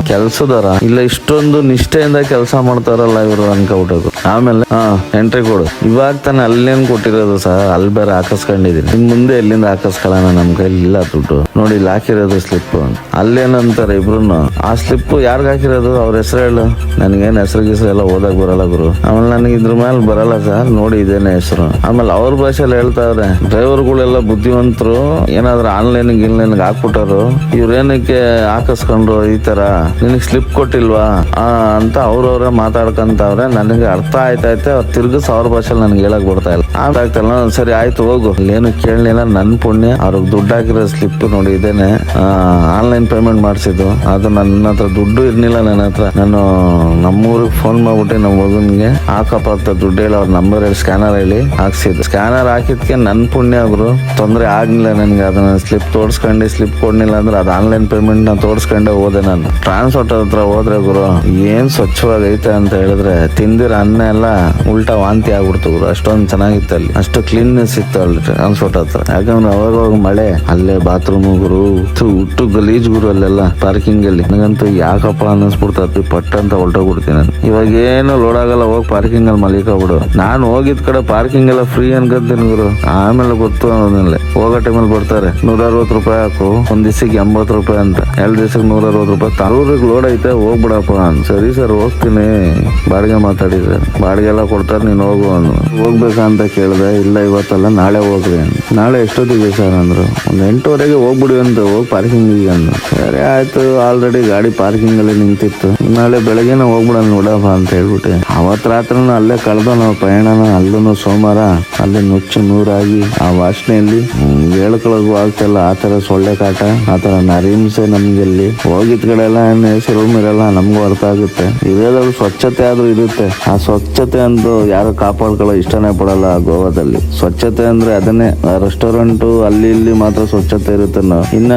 ಕೆಲ್ಸದಾರ? ಇಲ್ಲ, ಇಷ್ಟೊಂದು ನಿಷ್ಠೆಯಿಂದ ಕೆಲಸ ಮಾಡ್ತಾರಲ್ಲ ಇವ್ರು ಅನ್ಕೊಬಿಟ್ಟು ಆಮೇಲೆ, ಹಾ ಎಂಟ್ರಿ ಕೊಡು. ಇವಾಗ ತಾನೆ ಅಲ್ಲೇನ್ ಕೊಟ್ಟಿರೋದು ಸಹ? ಅಲ್ಲಿ ಬೇರೆ ಹಾಕಸ್ಕೊಂಡಿದೀನಿ. ಇನ್ ಮುಂದೆ ಎಲ್ಲಿಂದ ಹಾಕಸ್ಕೊಳ್ಳೋಣ ನಮ್ ಕೈಲಿ? ಇಲ್ಲ, ದುಡ್ಡು. ನೋಡಿ ಇಲ್ಲಿ ಹಾಕಿರೋದು ಸ್ಲಿಪ್ ಅಲ್ಲೇನಂತಾರೆ ಇಬ್ರು ಆ ಸ್ಲಿಪ್ ಯಾರ್ಗ ಹಾಕಿರೋದು? ಅವ್ರ ಹೆಸರು ಹೇಳು. ನನ್ಗೇನ್ ಹೆಸರು ಗಿಸ್ರು ಎಲ್ಲ ಓದಕ್ ಬರಲ್ಲ ಗುರು. ಆಮೇಲೆ ನನಗೆ ಇದ್ರ ಮೇಲೆ ಬರಲ್ಲ ಸರ್. ನೋಡಿ, ಇದೇನೆ ಹೆಸರು. ಆಮೇಲೆ ಅವ್ರ ಭಾಷೆಯಲ್ಲಿ ಹೇಳ್ತಾವ್ರೆ. ಡ್ರೈವರ್ಗಳೆಲ್ಲ ಬುದ್ಧಿವಂತರು. ಏನಾದ್ರು ಆನ್ಲೈನ್ ಗಿನ್ಲೈನ್ ಹಾಕ್ಬಿಟ್ಟರು ಇವ್ರೇನಕ್ಕೆ ಹಾಕಿಸ್ಕೊಂಡ್ರು ಈ ತರ? ನಿನಗೆ ಸ್ಲಿಪ್ ಕೊಟ್ಟಿಲ್ವಾ? ಅಂತ ಅವ್ರವ್ರೆ ಮಾತಾಡ್ಕೊಂತವ್ರೆ, ನನಗೆ ಅರ್ಥ ಆಯ್ತಾಯ್ತೆ, ಅವ್ರು ತಿರ್ಗಿಸ್ ಅವ್ರ ಭಾಷೆಲಿ ನನಗೆ ಹೇಳಕ್ ಬರ್ತಾ ಇಲ್ಲ. ಆಗ್ತಾಯ್ತಲ್ಲ ಸರಿ, ಆಯ್ತು, ಹೋಗು. ಏನು ಕೇಳಲಿಲ್ಲ ನನ್ನ ಪುಣ್ಯ. ಅವ್ರಿಗೆ ದುಡ್ಡು ಹಾಕಿರೋ ಸ್ಲಿಪ್ ನೋಡಿ ಇದೇನೆ. ಆನ್ಲೈನ್ ಪೇಮೆಂಟ್ ಮಾಡಿಸಿದ್ದು. ಅದು ನನ್ನ ಹತ್ರ ದುಡ್ಡು ಇರ್ಲಿಲ್ಲ ನನ್ನ ಹತ್ರ. ನಾನು ನಮ್ಮೂರಿಗೆ ಫೋನ್ ಮಾಡ್ಬಿಟ್ಟು ನಮ್ಮ ಮಗನಿಗೆ ಹಾಕಪ್ಪ ಅಂತ ದುಡ್ಡು ಹೇಳಿ ಅವ್ರ ನಂಬರ್ ಹೇಳಿ ಸ್ಕ್ಯಾನರ್ ಹೇಳಿ ಹಾಕ್ಸಿದ್ದು. ಸ್ಕ್ಯಾನರ್ ಹಾಕಿದ್ಕೆ ನನ್ನ ಪುಣ್ಯ ಅವರು ತೊಂದರೆ ಆಗ್ಲಿಲ್ಲ ನನಗೆ ಅದನ್ನ ಸ್ಲಿಪ್ ತೋರಿಸ್ಕೊಂಡು ಸ್ಲಿಪ್ ಕೊಡ್ಲಿಲ್ಲ ಅಂದ್ರೆ ಅದು ಆನ್ಲೈನ್ ಪೇಮೆಂಟ್ನ ತೋರಿಸ್ಕೊಂಡೆ ಹೋದೆ ನಾನು. ಟ್ರಾನ್ಸ್ಪೋರ್ಟ್ ಹತ್ರ ಹೋದ್ರೆ ಗುರು, ಏನ್ ಸ್ವಚ್ಛವಾಗೈತೆ ಅಂತ ಹೇಳಿದ್ರೆ ತಿಂದಿರ ಅನ್ನ ಎಲ್ಲ ಉಲ್ಟಾ ವಾಂತಿ ಆಗ್ಬಿಡ್ತು ಗುರು. ಅಷ್ಟೊಂದು ಚೆನ್ನಾಗಿತ್ತು ಅಲ್ಲಿ. ಅಷ್ಟು ಕ್ಲೀನ್ನೆಸ್ ಇತ್ತು ಅಲ್ಲಿ ಟ್ರಾನ್ಸ್ಪೋರ್ಟ್ ಹತ್ರ. ಯಾಕಂದ್ರೆ ಅವಾಗ ಮಳೆ, ಅಲ್ಲೇ ಬಾತ್ರೂಮ್ ಗುರು ಹುಟ್ಟು ಗಲೀಜ್ ಗುರು ಅಲ್ಲೆಲ್ಲ ಪಾರ್ಕಿಂಗ್ ಅಲ್ಲಿ. ನನಗಂತೂ ಯಾಕಪ್ಪ ಅನ್ನಿಸ್ಬಿಡ್ತಿ ಪಟ್ಟ ಅಂತ ಹೊಲ್ಟೋಗ್ಬಿಡ್ತೀನಿ ನಾನು. ಇವಾಗ ಏನು ಲೋಡ್ ಆಗಲ್ಲ, ಹೋಗಿ ಪಾರ್ಕಿಂಗ್ ಅಲ್ಲಿ ಮಲಿಕೋಬಿಡು ನಾನು ಹೋಗಿದ್ ಕಡೆ ಪಾರ್ಕಿಂಗ್ ಎಲ್ಲ ಫ್ರೀ ಅನ್ಕೊಂತೀನಿ ಗುರು. ಆಮೇಲೆ ಗೊತ್ತು ಅನ್ನೋದಿಲ್ಲ. ಹೋಗೋ ಟೈಮಲ್ಲಿ ಬರ್ತಾರೆ. ನೂರ ಅರವತ್ತು ರೂಪಾಯಿ ಹಾಕು ಒಂದ್ ದಿವಸಕ್ಕೆ ಎಂಬತ್ತು ರೂಪಾಯಿ ಅಂತ. ಎರಡು ದಿವಸಕ್ಕೆ ನೂರ ಅರವತ್ತು ರೂಪಾಯಿ ತರೂರಿಗೆ ಲೋಡ್ ಐತೆ, ಹೋಗ್ಬಿಡಪ್ಪ ಅಂತ ಸರಿ ಸರ್, ಹೋಗ್ತೀನಿ. ಬಾಡಿಗೆ ಮಾತಾಡಿದ್ರೆ ಬಾಡಿಗೆ ಎಲ್ಲ ಕೊಡ್ತಾರೆ, ನೀನು ಹೋಗು ಅಂದ್ರು ಹೋಗ್ಬೇಕಾ ಅಂತ ಕೇಳಿದೆ. ಇಲ್ಲ, ಇವತ್ತಲ್ಲ, ನಾಳೆ ಹೋಗ್ರಿ ನಾಳೆ ಎಷ್ಟೊತ್ತಿಗೆ ಸರ್ ಅಂದ್ರು. ಒಂದ್ ಎಂಟುವರೆಗೆ ಹೋಗ್ಬಿಡಿ ಅಂತ, ಹೋಗಿ ಪಾರ್ಕಿಂಗಿಗೆ ಅಂದ್ರು ಸರಿ ಆಯ್ತು ಆಲ್ರೆಡಿ ಗಾಡಿ ಪಾರ್ಕಿಂಗ್ ಅಲ್ಲಿ ನಿಂತಿತ್ತು. ನಾಳೆ ಬೆಳಗ್ಗೆನ ಹೋಗ್ಬಿಡೋಣ ನೋಡಪ್ಪ ಅಂತ ಹೇಳ್ಬಿಟ್ಟೆ. ಅವತ್ ರಾತ್ರಿನೂ ಅಲ್ಲೇ ಕಳೆದ ನಾವು ಪ್ರಯಾಣನ. ಅಲ್ಲೂ ಸೋಮವಾರ. ಅಲ್ಲೇ ನುಚ್ಚು ನೂರಾಗಿ ಆ ವಾಸನೆಯಲ್ಲಿ ಹೇಳ್ಕೊಳಗೂ ಆಗ್ತಿಲ್ಲ ಆ ತರ ಸೊಳ್ಳೆ ಕಾಟ, ಆ ತರ ನರಿಮ್ಸೆ ನಮ್ಗೆ ಇಲ್ಲಿ ಹೋಗಿದ್ ಕಡೆ ಎಲ್ಲ ಹೆಸರು ಇರಲ್ಲ ನಮ್ಗೂ ಅರ್ಥ ಆಗುತ್ತೆ. ಇರೋದ್ರಲ್ಲಿ ಸ್ವಚ್ಛತೆ ಆದ್ರೂ ಇರುತ್ತೆ. ಆ ಸ್ವಚ್ಛತೆ ಅಂತೂ ಯಾರು ಕಾಪಾಡ್ಕೊಳ್ಳೋ ಇಷ್ಟನೇ ಪಡಲ್ಲ ಗೋವಾದಲ್ಲಿ. ಸ್ವಚ್ಛತೆ ಅಂದ್ರೆ ಅದನ್ನೇ. ರೆಸ್ಟೋರೆಂಟ್ ಅಲ್ಲಿ ಇಲ್ಲಿ ಮಾತ್ರ ಸ್ವಚ್ಛತೆ ಇರುತ್ತೆ. ಇನ್ನ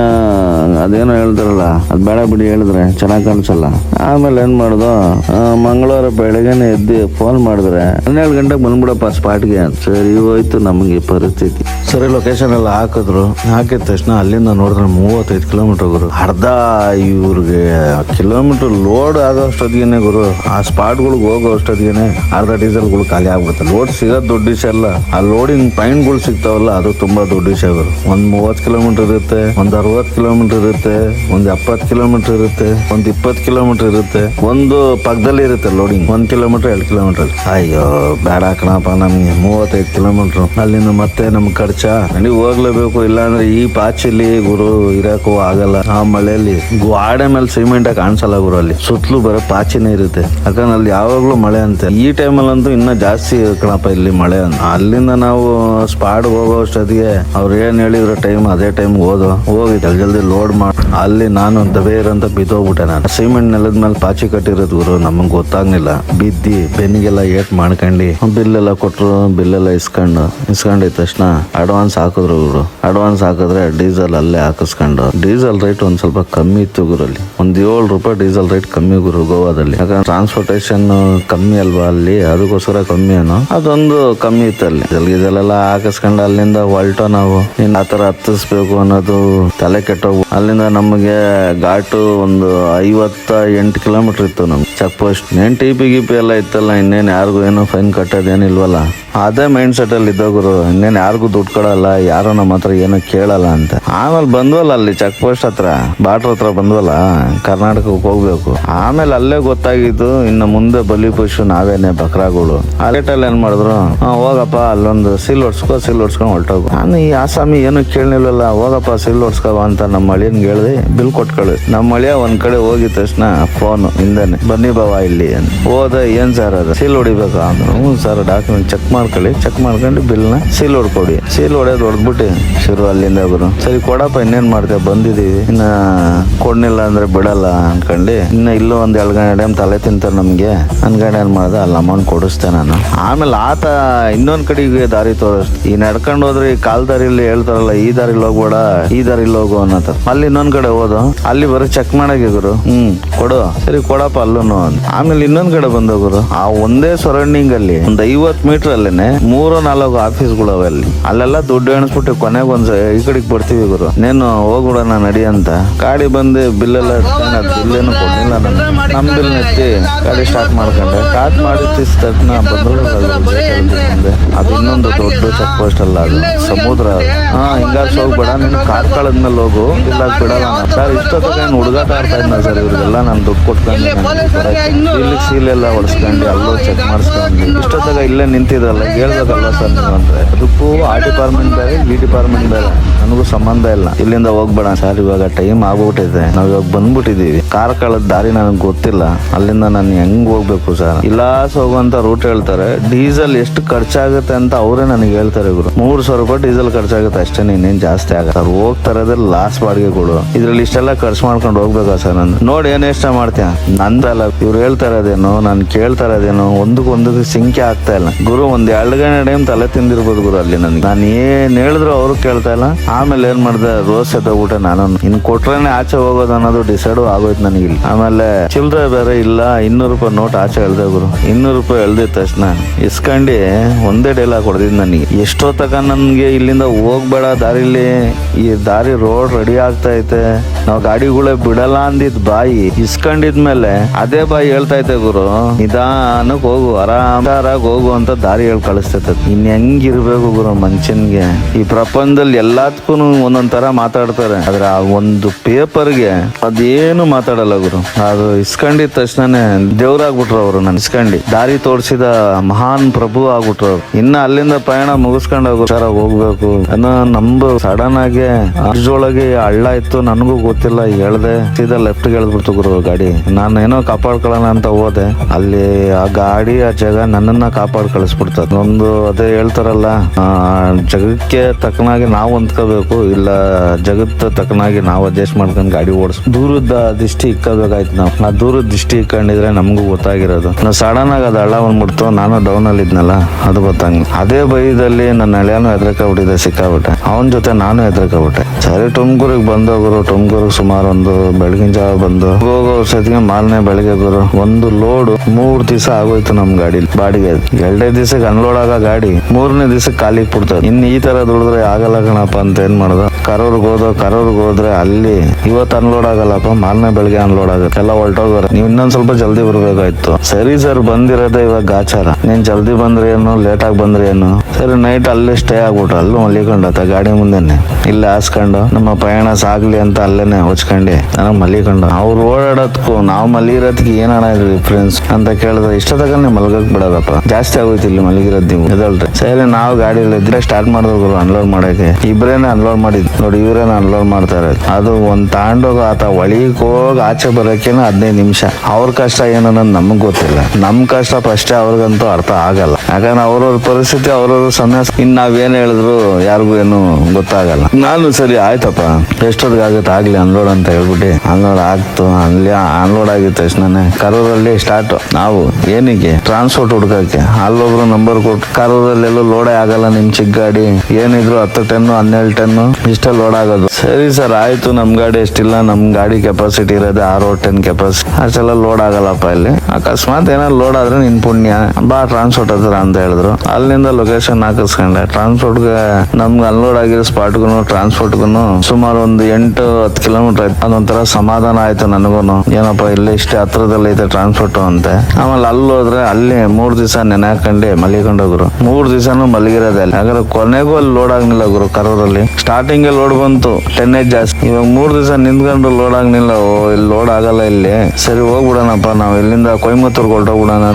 ಅದೇನೋ ಹೇಳ್ತಾರಲ್ಲ, ಅದ್ ಬೇಡ ಬಿಡಿ ಹೇಳಿದ್ರೆ ಚೆನ್ನಾಗ್ ಕಾಣಿಸಲ್ಲ. ಆಮೇಲೆ ಏನ್ ಮಾಡ್ದು? ಮಂಗಳವಾರ ಬೆಳಗ್ಗೆನೆ ಎದ್ದು ಫೋನ್ ಮಾಡಿದ್ರೆ, ಹನ್ನೆರಡು ಗಂಟೆಗೆ ಬಂದ್ಬಿಡಪ್ಪ ಸ್ಪಾಟ್ಗೆ ಸರಿ ಹೋಯ್ತು ನಮಗೆ ಪರಿಸ್ಥಿತಿ. ಸರಿ ಲೊಕೇಶನ್ ಎಲ್ಲ ಹಾಕಿದ್ರು. ಹಾಕಿದ ತಕ್ಷಣ ಅಲ್ಲಿಂದ ನೋಡಿದ್ರೆ ಮೂವತ್ತೈದು ಕಿಲೋಮೀಟರ್ ಗುರು. ಅರ್ಧ ಇವ್ರಿಗೆ ಕಿಲೋಮೀಟರ್ ಲೋಡ್ ಆಗೋ ಗುರು. ಆ ಸ್ಪಾಟ್ಗಳಿಗೆ ಹೋಗೋ ಅಷ್ಟೊತ್ತಿಗೆ ಅರ್ಧ ಡೀಸೆಲ್ಗಳು ಖಾಲಿ ಆಗ್ಬಿಡುತ್ತೆ. ಲೋಡ್ ಸಿಗೋದು ದೊಡ್ಡ ವಿಷಯ ಅಲ್ಲ. ಆ ಲೋಡಿಂಗ್ ಪಾಯಿಂಟ್ಗಳು ಸಿಗ್ತಾವಲ್ಲ, ಅದು ತುಂಬಾ ದೊಡ್ಡ ವಿಷಯ ಗುರು. ಒಂದ್ ಮೂವತ್ ಕಿಲೋಮೀಟರ್ ಇರುತ್ತೆ, ಒಂದ್ ಅರವತ್ ಕಿಲೋಮೀಟರ್ ಇರುತ್ತೆ, ಒಂದ್ ಎಪ್ಪತ್ ಕಿಲೋಮೀಟರ್ ಇರುತ್ತೆ, ಒಂದ್ ಇಪ್ಪತ್ ಕಿಲೋಮೀಟರ್ ಇರುತ್ತೆ. ಒಂದು ಪಕ್ಕದಲ್ಲಿ ಇರುತ್ತೆ ಲೋಡಿಂಗ್ ಒಂದ್ ಕಿಲೋಮೀಟರ್, ಎರಡು ಕಿಲೋಮೀಟರ್. ಅಯ್ಯೋ, ಬೇಡ ಕಣಪ್ಪ ನಮ್ಗೆ. ಮೂವತ್ತೈದು ಕಿಲೋಮೀಟರ್. ಅಲ್ಲಿಂದ ಮತ್ತೆ ನಮ್ಗೆ ಖರ್ಚ? ನೀವು ಹೋಗ್ಲೇಬೇಕು, ಇಲ್ಲಾಂದ್ರೆ ಈ ಪಾಚಿಲಿ ಗುರು ಇರಕ್ಕೂ ಆಗಲ್ಲ. ಆ ಮಳೆಯಲ್ಲಿ ಗ್ವಾಡೆ ಮೇಲೆ ಸಿಮೆಂಟ್ ಕಾಣಿಸಲ್ಲ ಗುರು ಅಲ್ಲಿ. ಸುತ್ತಲೂ ಬರೋ ಪಾಚಿನೇ ಇರುತ್ತೆ ಯಾಕಂದ್ರೆ ಅಲ್ಲಿ ಯಾವಾಗ್ಲೂ ಮಳೆ ಅಂತೆ. ಈ ಟೈಮಲ್ಲಂತೂ ಇನ್ನ ಜಾಸ್ತಿ ಕಣಪ್ಪ ಇಲ್ಲಿ ಮಳೆ ಅಂತ. ಅಲ್ಲಿಂದ ನಾವು ಸ್ಪಾಡ್ ಹೋಗೋ ಅಷ್ಟೊತ್ತಿಗೆ ಅವ್ರು ಏನ್ ಹೇಳಿದ್ರು ಟೈಮ್ ಅದೇ ಟೈಮ್ ಹೋದು ಹೋಗಿ ಜಲ್ದಿ ಜಲ್ದಿ ಲೋಡ್ ಮಾಡಿ. ಅಲ್ಲಿ ನಾನು ದಬೇರ್ ಅಂತ ಬಿದ್ದೋಗ್ಬಿಟ್ಟೆ ನಾನು. ಸಿಮೆಂಟ್ ನೆಲದ ಮೇಲೆ ಪಾಚಿ ಕಟ್ಟಿರೋದು ಗುರು ನಮಗ್ ಗೊತ್ತಾಗ್ಲಿಲ್ಲ. ಬಿದ್ದಿ ಬೆನ್ನಿಗೆಲ್ಲ ಏಟ್ ಮಾಡ್ಕೊಂಡು ಬಿಲ್ ಎಲ್ಲ ಕೊಟ್ರು ಬಿಲ್ ಎಲ್ಲ ಇಸ್ಕೊಂಡು. ಇಸ್ಕೊಂಡಿದ ತಕ್ಷಣ ಅಡ್ವಾನ್ಸ್ ಹಾಕಿದ್ರು ಗುರು. ಅಡ್ವಾನ್ಸ್ ಹಾಕಿದ್ರೆ ಡೀಸೆಲ್ ಅಲ್ಲೇ ಹಾಕಿಸ್ಕೊಂಡು. ಡೀಸೆಲ್ ರೇಟ್ ಒಂದ್ ಸ್ವಲ್ಪ ಕಮ್ಮಿ ಇತ್ತು ಗುರಲ್ಲಿ. ಒಂದ್ ಏಳು ರೂಪಾಯಿ ಡೀಸೆಲ್ ರೇಟ್ ಕಮ್ಮಿ ಗುರು ಗೋವಾದಲ್ಲಿ. ಯಾಕಂದ್ರೆ ಟ್ರಾನ್ಸ್ಪೋರ್ಟೇಶನ್ ಕಮ್ಮಿ ಅಲ್ವಾ ಅಲ್ಲಿ? ಅದಕ್ಕೋಸ್ಕರ ಕಮ್ಮಿ ಏನೋ. ಅದೊಂದು ಕಮ್ಮಿ ಇತ್ತು ಅಲ್ಲಿ. ಎಲ್ಲ ಹಾಕಿಸ್ಕೊಂಡು ಅಲ್ಲಿಂದ ಹೊಲ್ಟೋ ನಾವು. ಇನ್ ಆತರ ಹತ್ತಿಸ್ಬೇಕು ಅನ್ನೋದು ತಲೆ ಕೆಟ್ಟೋಗ್ಬೋದು ಅಲ್ಲಿಂದ ನಮಗೆ ಘಾಟು ಒಂದು ಐವತ್ತ ಎಂಟು ಕಿಲೋಮೀಟರ್ ಇತ್ತು ನಮ್ಗೆ. ಚೆಕ್ ಪೋಸ್ಟ್ ಏನ್ ಟಿ ಪಿ ಗಿಪಿ ಎಲ್ಲ ಇತ್ತಲ್ಲ, ಇನ್ನೇನು ಯಾರಿಗೂ ಏನೋ ಫೈನ್ ಕಟ್ಟೋದೇನಿಲ್ವಲ್ಲ. ಅದೇ ಮೈಂಡ್ ಸೆಟ್ ಅಲ್ಲಿ ಇದ್ದೋಗ್ರು ಇನ್ನೇನ್ ಯಾರಿಗೂ ದುಡ್ಡು ಕೊಡಲ್ಲ, ಯಾರೋ ನಮ್ಮ ಹತ್ರ ಏನೋ ಕೇಳಲ್ಲ ಅಂತ. ಆಮೇಲೆ ಬಂದ್ವಲ್ಲ ಅಲ್ಲಿ ಚೆಕ್ ಪೋಸ್ಟ್ ಹತ್ರ ಬಾಟ್ರ್ ಹತ್ರ ಬಂದ್ವಲ್ಲ ಕರ್ನಾಟಕಕ್ಕೆ ಹೋಗ್ಬೇಕು. ಆಮೇಲೆ ಅಲ್ಲೇ ಗೊತ್ತಾಗಿದ್ದು ಇನ್ನು ಮುಂದೆ ಬಲಿ ಪಶು ನಾವೇನೆ ಬಕ್ರಾಗಳು. ಆ ರೇಟಲ್ಲಿ ಏನ್ ಮಾಡಿದ್ರು "ಹಾ, ಹೋಗಪ್ಪ ಅಲ್ಲೊಂದು ಸಿಲ್ ಹೊಡ್ಸ್ಕೊ ಸಿಲ್ ಹೊಡ್ಸ್ಕೊಂಡು ಹೊರಟೋಗು. ನಾನು ಈ ಆಸಾಮಿ ಏನು ಕೇಳಿಲ್ಲ ಹೋಗಪ್ಪ ಸಿಲ್ ಹೊಡ್ಸ್ಕೋ ಅಂತ ನಮ್ಮ ಮಳಿಯನ್ ಹೇಳ್ದೆ ಬಿಲ್ ಕೊಟ್ಕೊಳ್ಳಿ ನಮ್ಮ ಮಳಿಯ ಒಂದ್ ಕಡೆ ಹೋಗಿದ ತಕ್ಷಣ ಫೋನ್ ಹಿಂದನೆ ಬನ್ನಿ ಬಾವ ಇಲ್ಲಿ ಹೋದ ಏನ್ ಸರ್ ಅದು? ಸೀಲ್ ಹೊಡಿಬೇಕು ಅಂದ್ರೆ. ಹ್ಞೂ ಸರ್ ಡಾಕ್ಯುಮೆಂಟ್ ಚೆಕ್ ಮಾಡ್ಕೊಳ್ಳಿ ಚೆಕ್ ಮಾಡ್ಕೊಂಡು ಬಿಲ್ನ ಸೀಲ್ ಹೊಡ್ಕೊಡಿ. ಸೀಲ್ ಹೊಡೆಯೋದು ಹೊಡೆದ್ಬಿಟ್ಟು ಶುರು ಅಲ್ಲಿಂದ ಗುರು ಸರಿ ಕೊಡಪ್ಪ, ಇನ್ನೇನ್ ಮಾಡ್ತೇವೆ ಬಂದಿದೀವಿ ಇನ್ನ ಕೊಡ್ನಿಲ್ಲ ಅಂದ್ರೆ ಬಿಡಲ್ಲ ಅನ್ಕೊಂಡಿ. ಇನ್ನ ಇಲ್ಲೂ ಒಂದ್ ಎರಡು ಗಂಟೆ ಟೈಮ್ ತಲೆ ತಿಂತಾರೆ ನಮ್ಗೆ. ಅನ್ಕೊಂಡು ಏನ್ ಮಾಡ್ದೆ ಅಲ್ಲಿ ಅಮೌಂಟ್ ಕೊಡಿಸ್ತೆ ನಾನು. ಆಮೇಲೆ ಆತ ಇನ್ನೊಂದ್ ಕಡೆಗೆ ದಾರಿ ತೋರಿಸ್ತು. ಈ ನಡ್ಕೊಂಡು ಹೋದ್ರೆ ಈ ಕಾಲ್ ದಾರಿಲಿ ಹೇಳ್ತಾರಲ್ಲ, ಈ ದಾರಿಲಿ ಹೋಗ್ಬೇಡ, ಈ ದಾರಿಲಿ ಹೋಗು ಅನ್ನತ ಅಲ್ಲಿ ಇನ್ನೊಂದ್ ಕಡೆ ಹೋದ. ಅಲ್ಲಿ ಬರೀ ಚೆಕ್ ಮಾಡಕ್ಕೆ ಗುರು. ಹ್ಮ್, ಕೊಡು. ಸರಿ ಕೊಡಪ್ಪ ಅಲ್ಲೂ ಅಂತ. ಆಮೇಲೆ ಇನ್ನೊಂದ್ ಕಡೆ ಬಂದ ಗುರು, ಆ ಒಂದೇ ಸರೌಂಡಿಂಗ್ ಅಲ್ಲಿ, ಒಂದ್ ಐವತ್ ಮೀಟರ್ ಅಲ್ಲೇನೆ ಮೂರು ನಾಲ್ಕು ಆಫೀಸ್ಗಳು ಅವೆ ಅಲ್ಲಿ. ಅಲ್ಲೆಲ್ಲ ದುಡ್ಡು ಎಣಿಸ್ಬಿಟ್ಟು ಕೊನೆಗೆ ಒಂದ್ ಸ- ಈ ಕಡೆಗೆ ಬರ್ತೀವಿ ಗುರು. ನೀನು ಹೋಗ್ಬಿಡೋಣ, ನಡಿ ಅಂತ. ಗಾಡಿ ಬಂದು ಬಿಲ್ಲೆಲ್ಲ ಎಲ್ಲ ಬಿಲ್ ಏನು ಕೊಡ್ಲಿಲ್ಲ ನಾನು ನಮ್ ಬಿಲ್ ನೆತ್ತಿ ಗಾಡಿ ಸ್ಟಾರ್ಟ್ ಮಾಡ್ಕೊಂಡೆ. ಸ್ಟಾರ್ಟ್ ಮಾಡಿದ ತಕ್ಷಣ ಬಂದ್ರೆ ಅದು ಇನ್ನೊಂದು ದೊಡ್ಡ ಚೆಕ್ ಪೋಸ್ಟ್ ಅಲ್ಲ ಅದು. ಸಮುದ್ರ. ಹಾ ಹಿಂಗಾಸ್ ಹೋಗ್ಬೇಡ, ನೀನು ಕಾರ್ ಕಳೆದ್ಮೇಲೆ ಹೋಗು. ಇಲ್ಲ ಬಿಡಲ್ಲ. ಸರ್, ಇಷ್ಟೊತ್ತಿಗೆ ನಾನು ಹುಡುಗಾಟ ಆಡ್ತಾ ಇದ್ನ ಸರ್ ಇವ್ರಿಗೆಲ್ಲ? ನಾನು ದುಡ್ಡು ಕೊಟ್ಕೊಂಡು ಇಲ್ಲಿ ಸೀಲ್ ಎಲ್ಲ ಹೊಡ್ಸ್ಕೊಂಡು ಅಲ್ಲೋ ಚೆಕ್ ಮಾಡಿಸ್ಕೊಂಡು. ಇಷ್ಟೊತ್ತಾಗ ಇಲ್ಲೇ ನಿಂತಿದ್ರಲ್ಲ ಹೇಳ್ಬೇಕಲ್ಲ ಸರ್ ನೀವು ಅಂದ್ರೆ? ಅದಕ್ಕೂ ಆ ಡಿಪಾರ್ಟ್ಮೆಂಟ್ ಬೇರೆ, ಈ ಡಿಪಾರ್ಟ್ಮೆಂಟ್ ಬೇರೆ. ನನಗೂ ಸಂಬಂಧ ಇಲ್ಲ. ಇಲ್ಲಿಂದ ಹೋಗ್ಬೇಡ ಸರ್, ಇವಾಗ ಟೈಮ್ ಆಗ್ಬಿಟ್ಟಿದೆ. ನಾವ್ ಇವಾಗ ಬಂದ್ಬಿಟ್ಟಿದೀವಿ. ಕಾರ್ ಕಳದ ದಾರಿ ನನಗೆ ಗೊತ್ತಿಲ್ಲ. ಅಲ್ಲಿಂದ ನಾನು ಹೆಂಗ್ ಹೋಗ್ಬೇಕು ಸರ್? ಇಲ್ಲಾಸ್ ಹೋಗುವಂತ ರೂಟ್ ಹೇಳ್ತಾರೆ. ಡೀಸೆಲ್ ಎಷ್ಟು ಖರ್ಚಾಗುತ್ತೆ ಅಂತ ಅವರೇ ನನಗೆ ಹೇಳ್ತಾರೆ ಇವರು ಮೂರ್ ಸಾವಿರ ರೂಪಾಯಿ ಡೀಸೆಲ್ ಖರ್ಚಾಗುತ್ತೆ ಅಷ್ಟೇ, ಇನ್ನೇನ್ ಜಾಸ್ತಿ ಆಗ ಸರ್ ಹೋಗ್ತಾರದ್ರೆ ಲಾಸ್ ಬಾಡಿಗೆ ಕೊಡು. ಇದ್ರಲ್ಲಿ ಇಷ್ಟೆಲ್ಲ ಖರ್ಚು ಮಾಡ್ಕೊಂಡು ಹೋಗ್ಬೇಕಾ ಸರ್ ನಾನು ನೋಡಿ ಏನ್ ಇಷ್ಟ ಮಾಡ್ತೀಯ? ನಂದಲ್ಲ ಇವ್ರು ಹೇಳ್ತಾ ಇರೋದೇನೋ, ನಾನು ಕೇಳ್ತಾ ಇರೋದೇನೋ, ಒಂದಕ್ಕೆ ಒಂದಕ್ಕೆ ಸಿಂಕೆ ಆಗ್ತಾ ಇಲ್ಲ. ಗುರು, ಒಂದ್ ಎರಡು ಗಂಟೆ ಟೈಮ್ ತಲೆ ತಿಂದಿರ್ಬೋದು ಗುರು ಅಲ್ಲಿ ನನಗೆ. ನಾನು ಏನ್ ಹೇಳಿದ್ರು ಅವ್ರು ಕೇಳ್ತಾ ಇಲ್ಲ. ಆಮೇಲೆ ಏನ್ ಮಾಡ್ದೆ, ರೋಸ್ ಎತ್ತೋಗ್ಬಿಟ್ಟೆ ನಾನು ಇನ್ ಕೊಟ್ರೇನೆ ಆಚೆ ಹೋಗೋದು ಅನ್ನೋದು ಡಿಸೈಡ್ ಆಗೋಯ್ತು ನನಗೆ ಇಲ್ಲಿ. ಆಮೇಲೆ ಚಿಲ್ಲರೆ ಬೇರೆ ಇಲ್ಲ, ಇನ್ನೂರು ರೂಪಾಯಿ ನೋಟ್ ಆಚೆ ಹೇಳ್ದೆ ಗುರು. ಇನ್ನೂರು ರೂಪಾಯಿ ಹೇಳ್ದಿದ ತಕ್ಷಣ ಇಸ್ಕಂಡು ಒಂದೇ ಡೇಲಾ ಕೊಡ್ದಿದ್ ನನಗೆ. ಎಷ್ಟೋ ತಕ ನನ್ಗೆ ಇಲ್ಲಿಂದ ಹೋಗ್ಬೇಡ ದಾರಿಲಿ. ಈ ದಾರಿ ರೋಡ್ ರೆಡಿ ಆಗ್ತಾ ಐತೆ. ನಾವು ಗಾಡಿಗಳೇ ಬಿಡಲ್ಲ ಅಂದಿದ್ ಬಾಯಿ. ಇಸ್ಕೊಂಡಿದ್ಮೇಲೆ ಅದೇ ಬಾಯಿ ಹೇಳ್ತಾ ಐತೆ ಗುರು. ನಿಧಾನಕ್ಕೆ ಹೋಗು ಆರಾಮಾಗಿ ಹೋಗು ಅಂತ ದಾರಿ ಹೇಳಿ ಕಳಿಸ್ತೈತೆ. ಇನ್ ಹೆಂಗಿರ್ಬೇಕು ಗುರು ಮನ್ಷನ್ಗೆ ಈ ಪ್ರಪಂಚದಲ್ಲಿ ಎಲ್ಲದಕ್ಕೂ ಒಂದೊಂದ್ ತರ ಮಾತಾಡ್ತಾರೆ. ಆದ್ರೆ ಆ ಒಂದು ಪೇಪರ್ಗೆ ಅದೇನು ಮಾತಾಡಲ್ಲ ಗುರು. ಅದು ಇಸ್ಕೊಂಡಿದ ತಕ್ಷಣನೇ ದೇವ್ರಾಗ್ಬಿಟ್ರು ಅವರು ನಾನು ಇಸ್ಕೊಂಡಿ. ದಾರಿ ತೋರಿಸಿದ ಮಹಾನ್ ಪ್ರಭು ಆಗ್ಬಿಟ್ರು ಅವ್ರು. ಇನ್ನ ಅಲ್ಲಿಂದ ಪ್ರಯಾಣ ಮುಗಿಸ್ಕೊಂಡು ಹೋಗೋ ತರ ಹೋಗ್ಬೇಕು. ಅನ್ನೋ ನಮ್ದು ಸಡನ್ ಆಗಿ ಅರ್ಜೊಳಗೆ ಹಳ್ಳ ಇತ್ತು, ನನಗೂ ಗೊತ್ತಿಲ್ಲ ಹೇಳ್ದೆ. ಸೀದಾ ಲೆಫ್ಟ್ ಹೇಳ್ಬಿಡ್ತು ಗುರು ಗಾಡಿ. ನಾನು ಏನೋ ಕಾಪಾಡ್ಕೊಳ್ಳೋಣ ಅಂತ ಹೋದೆ. ಅಲ್ಲಿ ಆ ಗಾಡಿ, ಆ ಜಾಗ ನನ್ನನ್ನ ಕಾಪಾಡ್ ಕಳಿಸ್ಬಿಡ್ತದೆ ಒಂದು ಅದೇ ಹೇಳ್ತಾರಲ್ಲ ಜಗಕ್ಕೆ ತಕ್ಕನಾಗಿ ನಾವು ಹೊಂದ್ಕೋಬೇಕು ಇಲ್ಲ ಜಗತ್ತು ತಕ್ಕನಾಗಿ ನಾವು ಅಡ್ಜಸ್ಟ್ ಮಾಡ್ಕೊಂಡು ಗಾಡಿ ಓಡಿಸ್ ದೂರದ ದೃಷ್ಟಿ ಇಕ್ಕಬೇಕಾಯ್ತು ನಾವು. ನಾ ದೂರದ ದೃಷ್ಟಿ ಇಕ್ಕೊಂಡಿದ್ರೆ ನಮಗೂ ಗೊತ್ತಾಗಿರೋದು. ನಾವು ಸಡನ್ ಆಗಿ ಅದು ಹಳ್ಳ ಬಂದ್ಬಿಡ್ತು ನಾನು ಡೌನ್ ಅಲ್ಲಿ ಇದ್ನಲ್ಲ, ಅದು ಗೊತ್ತಂಗ ಅದೇ ಬೈದಲ್ಲಿ ನನ್ನ ಹಳೆಯನು ಹೆದರ್ಕೊಂಡ್ಬಿಟ್ಟಿದೆ ಸಿಕ್ಕಾಬಿಟ್ಟೆ ಅವನ ಜೊತೆ ನಾನು ಹೆದರ್ಕೊಂಡ್ಬಿಟ್ಟೆ ಸರಿ, ತುಮಕೂರಿಗೆ ಬಂದೋಗರು ತುಮಕೂರಿಗೆ ಸುಮಾರು ಒಂದು ಬೆಳಗಿನ ಜಾವ ಬಂದು ಹೋಗೋ ಸತಿಗೆ ಮಾರನೇ ಬೆಳಗ್ಗೆ ಗುರು. ಒಂದು ಲೋಡ್ ಮೂರ್ ದಿವಸ ಆಗೋಯ್ತು ನಮ್ ಗಾಡಿ ಬಾಡಿಗೆ. ಎರಡೇ ದಿವಸಕ್ಕೆ ಅನ್ಲೋಡ್ ಆಗ ಗಾಡಿ, ಮೂರನೇ ದಿವಸಕ್ಕೆ ಖಾಲಿ ಬಿಡ್ತದೆ ಇನ್ನು ಈ ತರ ದುಡಿದ್ರೆ ಆಗಲ್ಲ ಕಣಪ್ಪ. ಅಂತ ಏನ್ ಮಾಡ್ದ? ಕರೂರ್ಗ್ ಹೋದ, ಕರೂರ್ಗ್ ಹೋದ್ರೆ ಅಲ್ಲಿ ಇವತ್ತು ಅನ್ಲೋಡ್ ಆಗಲ್ಲಪ್ಪ, ಮಾರನೇ ಬೆಳಗ್ಗೆ ಅನ್ಲೋಡ್ ಆಗುತ್ತೆ. ಎಲ್ಲ ಹೊರಟೋಗೋರೆ ನೀವು ಇನ್ನೊಂದ್ ಸ್ವಲ್ಪ ಜಲ್ದಿ ಬರ್ಬೇಕಾಯ್ತು. ಸರಿ ಸರ್, ಬಂದಿರೋದೇ ಇವಾಗ ಗಾಚಾರ ನೀನ್ ಜಲ್ದಿ ಬಂದ್ರೆ ಏನು? ಲೇಟ್ ಆಗಿ ಬಂದ್ರೆ ಏನು? ಸರಿ ನೈಟ್ ಅಲ್ಲೇ ಸ್ಟೇ ಆಗ್ಬಿಟ್ರು. ಅಲ್ಲೂ ಮಲ್ಲಿಕೊಂಡತ್ತ ಗಾಡಿ ಮುಂದೆನೆ ಇಲ್ಲೇ ಹಾಸ್ಕೊಂಡು, ನಮ್ಮ ಪ್ರಯಾಣ ಸಾಗ್ಲಿ ಅಂತ ಅಲ್ಲೇನೆ ಹೊಚ್ಕೊಂಡಿ. ನನಗೆ ಮಲ್ಲಿಕೊಂಡು ಅವ್ರು ಓಡಾಡೋದಕ್ಕೂ ನಾವು ಮಲಗಿರೋದಕ್ಕೆ ಇದು ಡಿಫ್ರೆನ್ಸ್ ಅಂತ ಕೇಳಿದ್ರೆ ಇಷ್ಟೊತ್ತಕ ನೀವು ಮಲ್ಗಕ್ ಬಿಡೋದಪ್ಪ. ಜಾಸ್ತಿ ಆಗೋಯ್ತು ಇಲ್ಲಿ ಮಲಗಿರೋದು ನೀವು. ಎದಲ್ರಿ? ಸರಿ, ನಾವು ಗಾಡಿಯಲ್ಲಿ ಇದ್ರೆ ಸ್ಟಾರ್ಟ್ ಮಾಡಿದ್ರು ಅನ್ಲೋಡ್ ಮಾಡಕ್ಕೆ. ಇಬ್ರೇನೆ ಅನ್ಲೋಡ್ ಮಾಡಿದ್. ನೋಡಿ, ಇವರೇನ ಅನ್ಲೋಡ್ ಮಾಡ್ತಾರೆ. ಅದು ಒಂದ್ ತಾಂಡೋಗ ಆತ ಒಳಗ್ ಹೋಗಿ ಆಚೆ ಬರೋಕೇನ ಹದಿನೈದು ನಿಮಿಷ. ಅವ್ರ ಕಷ್ಟ ಏನು ಅನ್ನೋದು ನಮಗ್ ಗೊತ್ತಿಲ್ಲ. ನಮ್ ಕಷ್ಟ ಫಸ್ಟೇ ಅವ್ರಿಗಂತೂ ಅರ್ಥ ಆಗಲ್ಲ. ಯಾಕಂದ್ರೆ ಅವ್ರವ್ರ ಪರಿಸ್ಥಿತಿ, ಅವ್ರವ್ರ ಸನ್ಯಾಸ. ಇನ್ ನಾವೇನ್ ಹೇಳಿದ್ರು ಯಾರಿಗೂ ಏನು ಗೊತ್ತಾಗಲ್ಲ. ನಾನು ಸರಿ, ಆಯ್ತಪ್ಪ. ಎಷ್ಟೊತ್ತಿಗೆ ಆಗುತ್ತೆ ಆಗ್ಲಿ ಅನ್ಲೋಡ್ ಅಂತ ಹೇಳ್ಬಿಟ್ಟು ಅನ್ಲೋಡ್ ಆಗ್ತು. ಅಲ್ಲಿ ಅನ್ಲೋಡ್ ಆಗಿದ ತಕ್ಷಣನೇ ಕರೂರಲ್ಲಿ ಸ್ಟಾರ್ಟ್ ನಾವು ಏನಿಗೆ ಟ್ರಾನ್ಸ್ಪೋರ್ಟ್ ಹುಡ್ಕಕ್ಕೆ. ಅಲ್ಲೊಬ್ರು ನಂಬರ್ ಕೊಟ್ಟು ಕರೂರಲ್ಲಿ ಎಲ್ಲೂ ಲೋಡೇ ಆಗಲ್ಲ ನಿಮ್ ಚಿಕ್ಕ ಗಾಡಿ ಏನಿದ್ರು ಹತ್ತು ಟೆನ್ ಹನ್ನೆರಡು ಟನ್ ಇಷ್ಟೇ ಲೋಡ್ ಆಗೋದು. ಸರಿ ಸರ್ ಆಯ್ತು. ನಮ್ ಗಾಡಿ ಎಷ್ಟಿಲ್ಲ, ನಮ್ ಗಾಡಿ ಕೆಪಾಸಿಟಿ ಇರೋದು ಆರು ಟೆನ್ ಕೆಪಾಸಿಟಿ ಅಷ್ಟೆಲ್ಲ ಲೋಡ್ ಆಗಲ್ಲಪ್ಪ ಇಲ್ಲಿ. ಅಕಸ್ಮಾತ್ ಏನಾದ್ರು ಲೋಡ್ ಆದ್ರೆ ನಿನ್ ಪುಣ್ಯ. ಬಾ ಟ್ರಾನ್ಸ್ಪೋರ್ಟ್ ಹತ್ರ ಅಂತ ಹೇಳಿದ್ರು. ಅಲ್ಲಿಂದ ಲೊಕೇಶನ್ ಹಾಕಿಸ್ಕೊಂಡೆ. ಟ್ರಾನ್ಸ್ಪೋರ್ಟ್ ನಮ್ಗೆ ಅನ್ಲೋಡ್ ಆಗಿರೋ ಸ್ಪಾಟ್ಗೂ ಟ್ರಾನ್ಸ್ಪೋರ್ಟ್ಗೂ ಸುಮಾರು ಒಂದು ಎಂಟು, ಹತ್ತು ಕಿಲೋಮೀಟರ್ ಆಯ್ತು. ಅದೊಂಥರ ಸಮಾಧಾನ ಆಯ್ತು ನನಗೂನು. ಏನಪ್ಪ, ಇಲ್ಲಿ ಇಷ್ಟೇ ಹತ್ರದಲ್ಲಿ ಐತೆ ಟ್ರಾನ್ಸ್ಪೋರ್ಟ್ ಅಂತ. ಆಮೇಲೆ ಅಲ್ಲಿ ಹೋದ್ರೆ ಅಲ್ಲಿ ಮೂರ್ ದಿವಸ ನೆನೆ ಹಾಕೊಂಡೆ ಮಲಗಿಕೊಂಡೋಗ್ರು ಗುರು ಮೂರ್ ದಿವಸನು ಮಲಗಿರೋದೆ ಅಲ್ಲಿ ಹಾಗಾದ್ರೆ ಕೊನೆಗೂ ಅಲ್ಲಿ ಲೋಡ್ ಆಗ್ಲಿಲ್ಲ ಗುರು ಕರೂರಲ್ಲಿ ಸ್ಟಾರ್ಟಿಂಗ್ ಲೋಡ್ ಬಂತು. ಟೆನ್ ಏಜ್ ಜಾಸ್ತಿ. ಇವಾಗ ಮೂರ್ ದಿವಸ ನಿಂತ್ಕೊಂಡು ಲೋಡ್ ಆಗ್ನಿಲ್ಲ ಓ, ಇಲ್ಲಿ ಲೋಡ್ ಆಗಲ್ಲ ಇಲ್ಲಿ. ಸರಿ, ಹೋಗ್ಬಿಡೋಣಪ್ಪ. ನಾವು ಇಲ್ಲಿಂದ ಕೊಯಮತ್ತೂರ್ಗೆ ಹೊರಟೋಗ್ಬಿಡೋಣ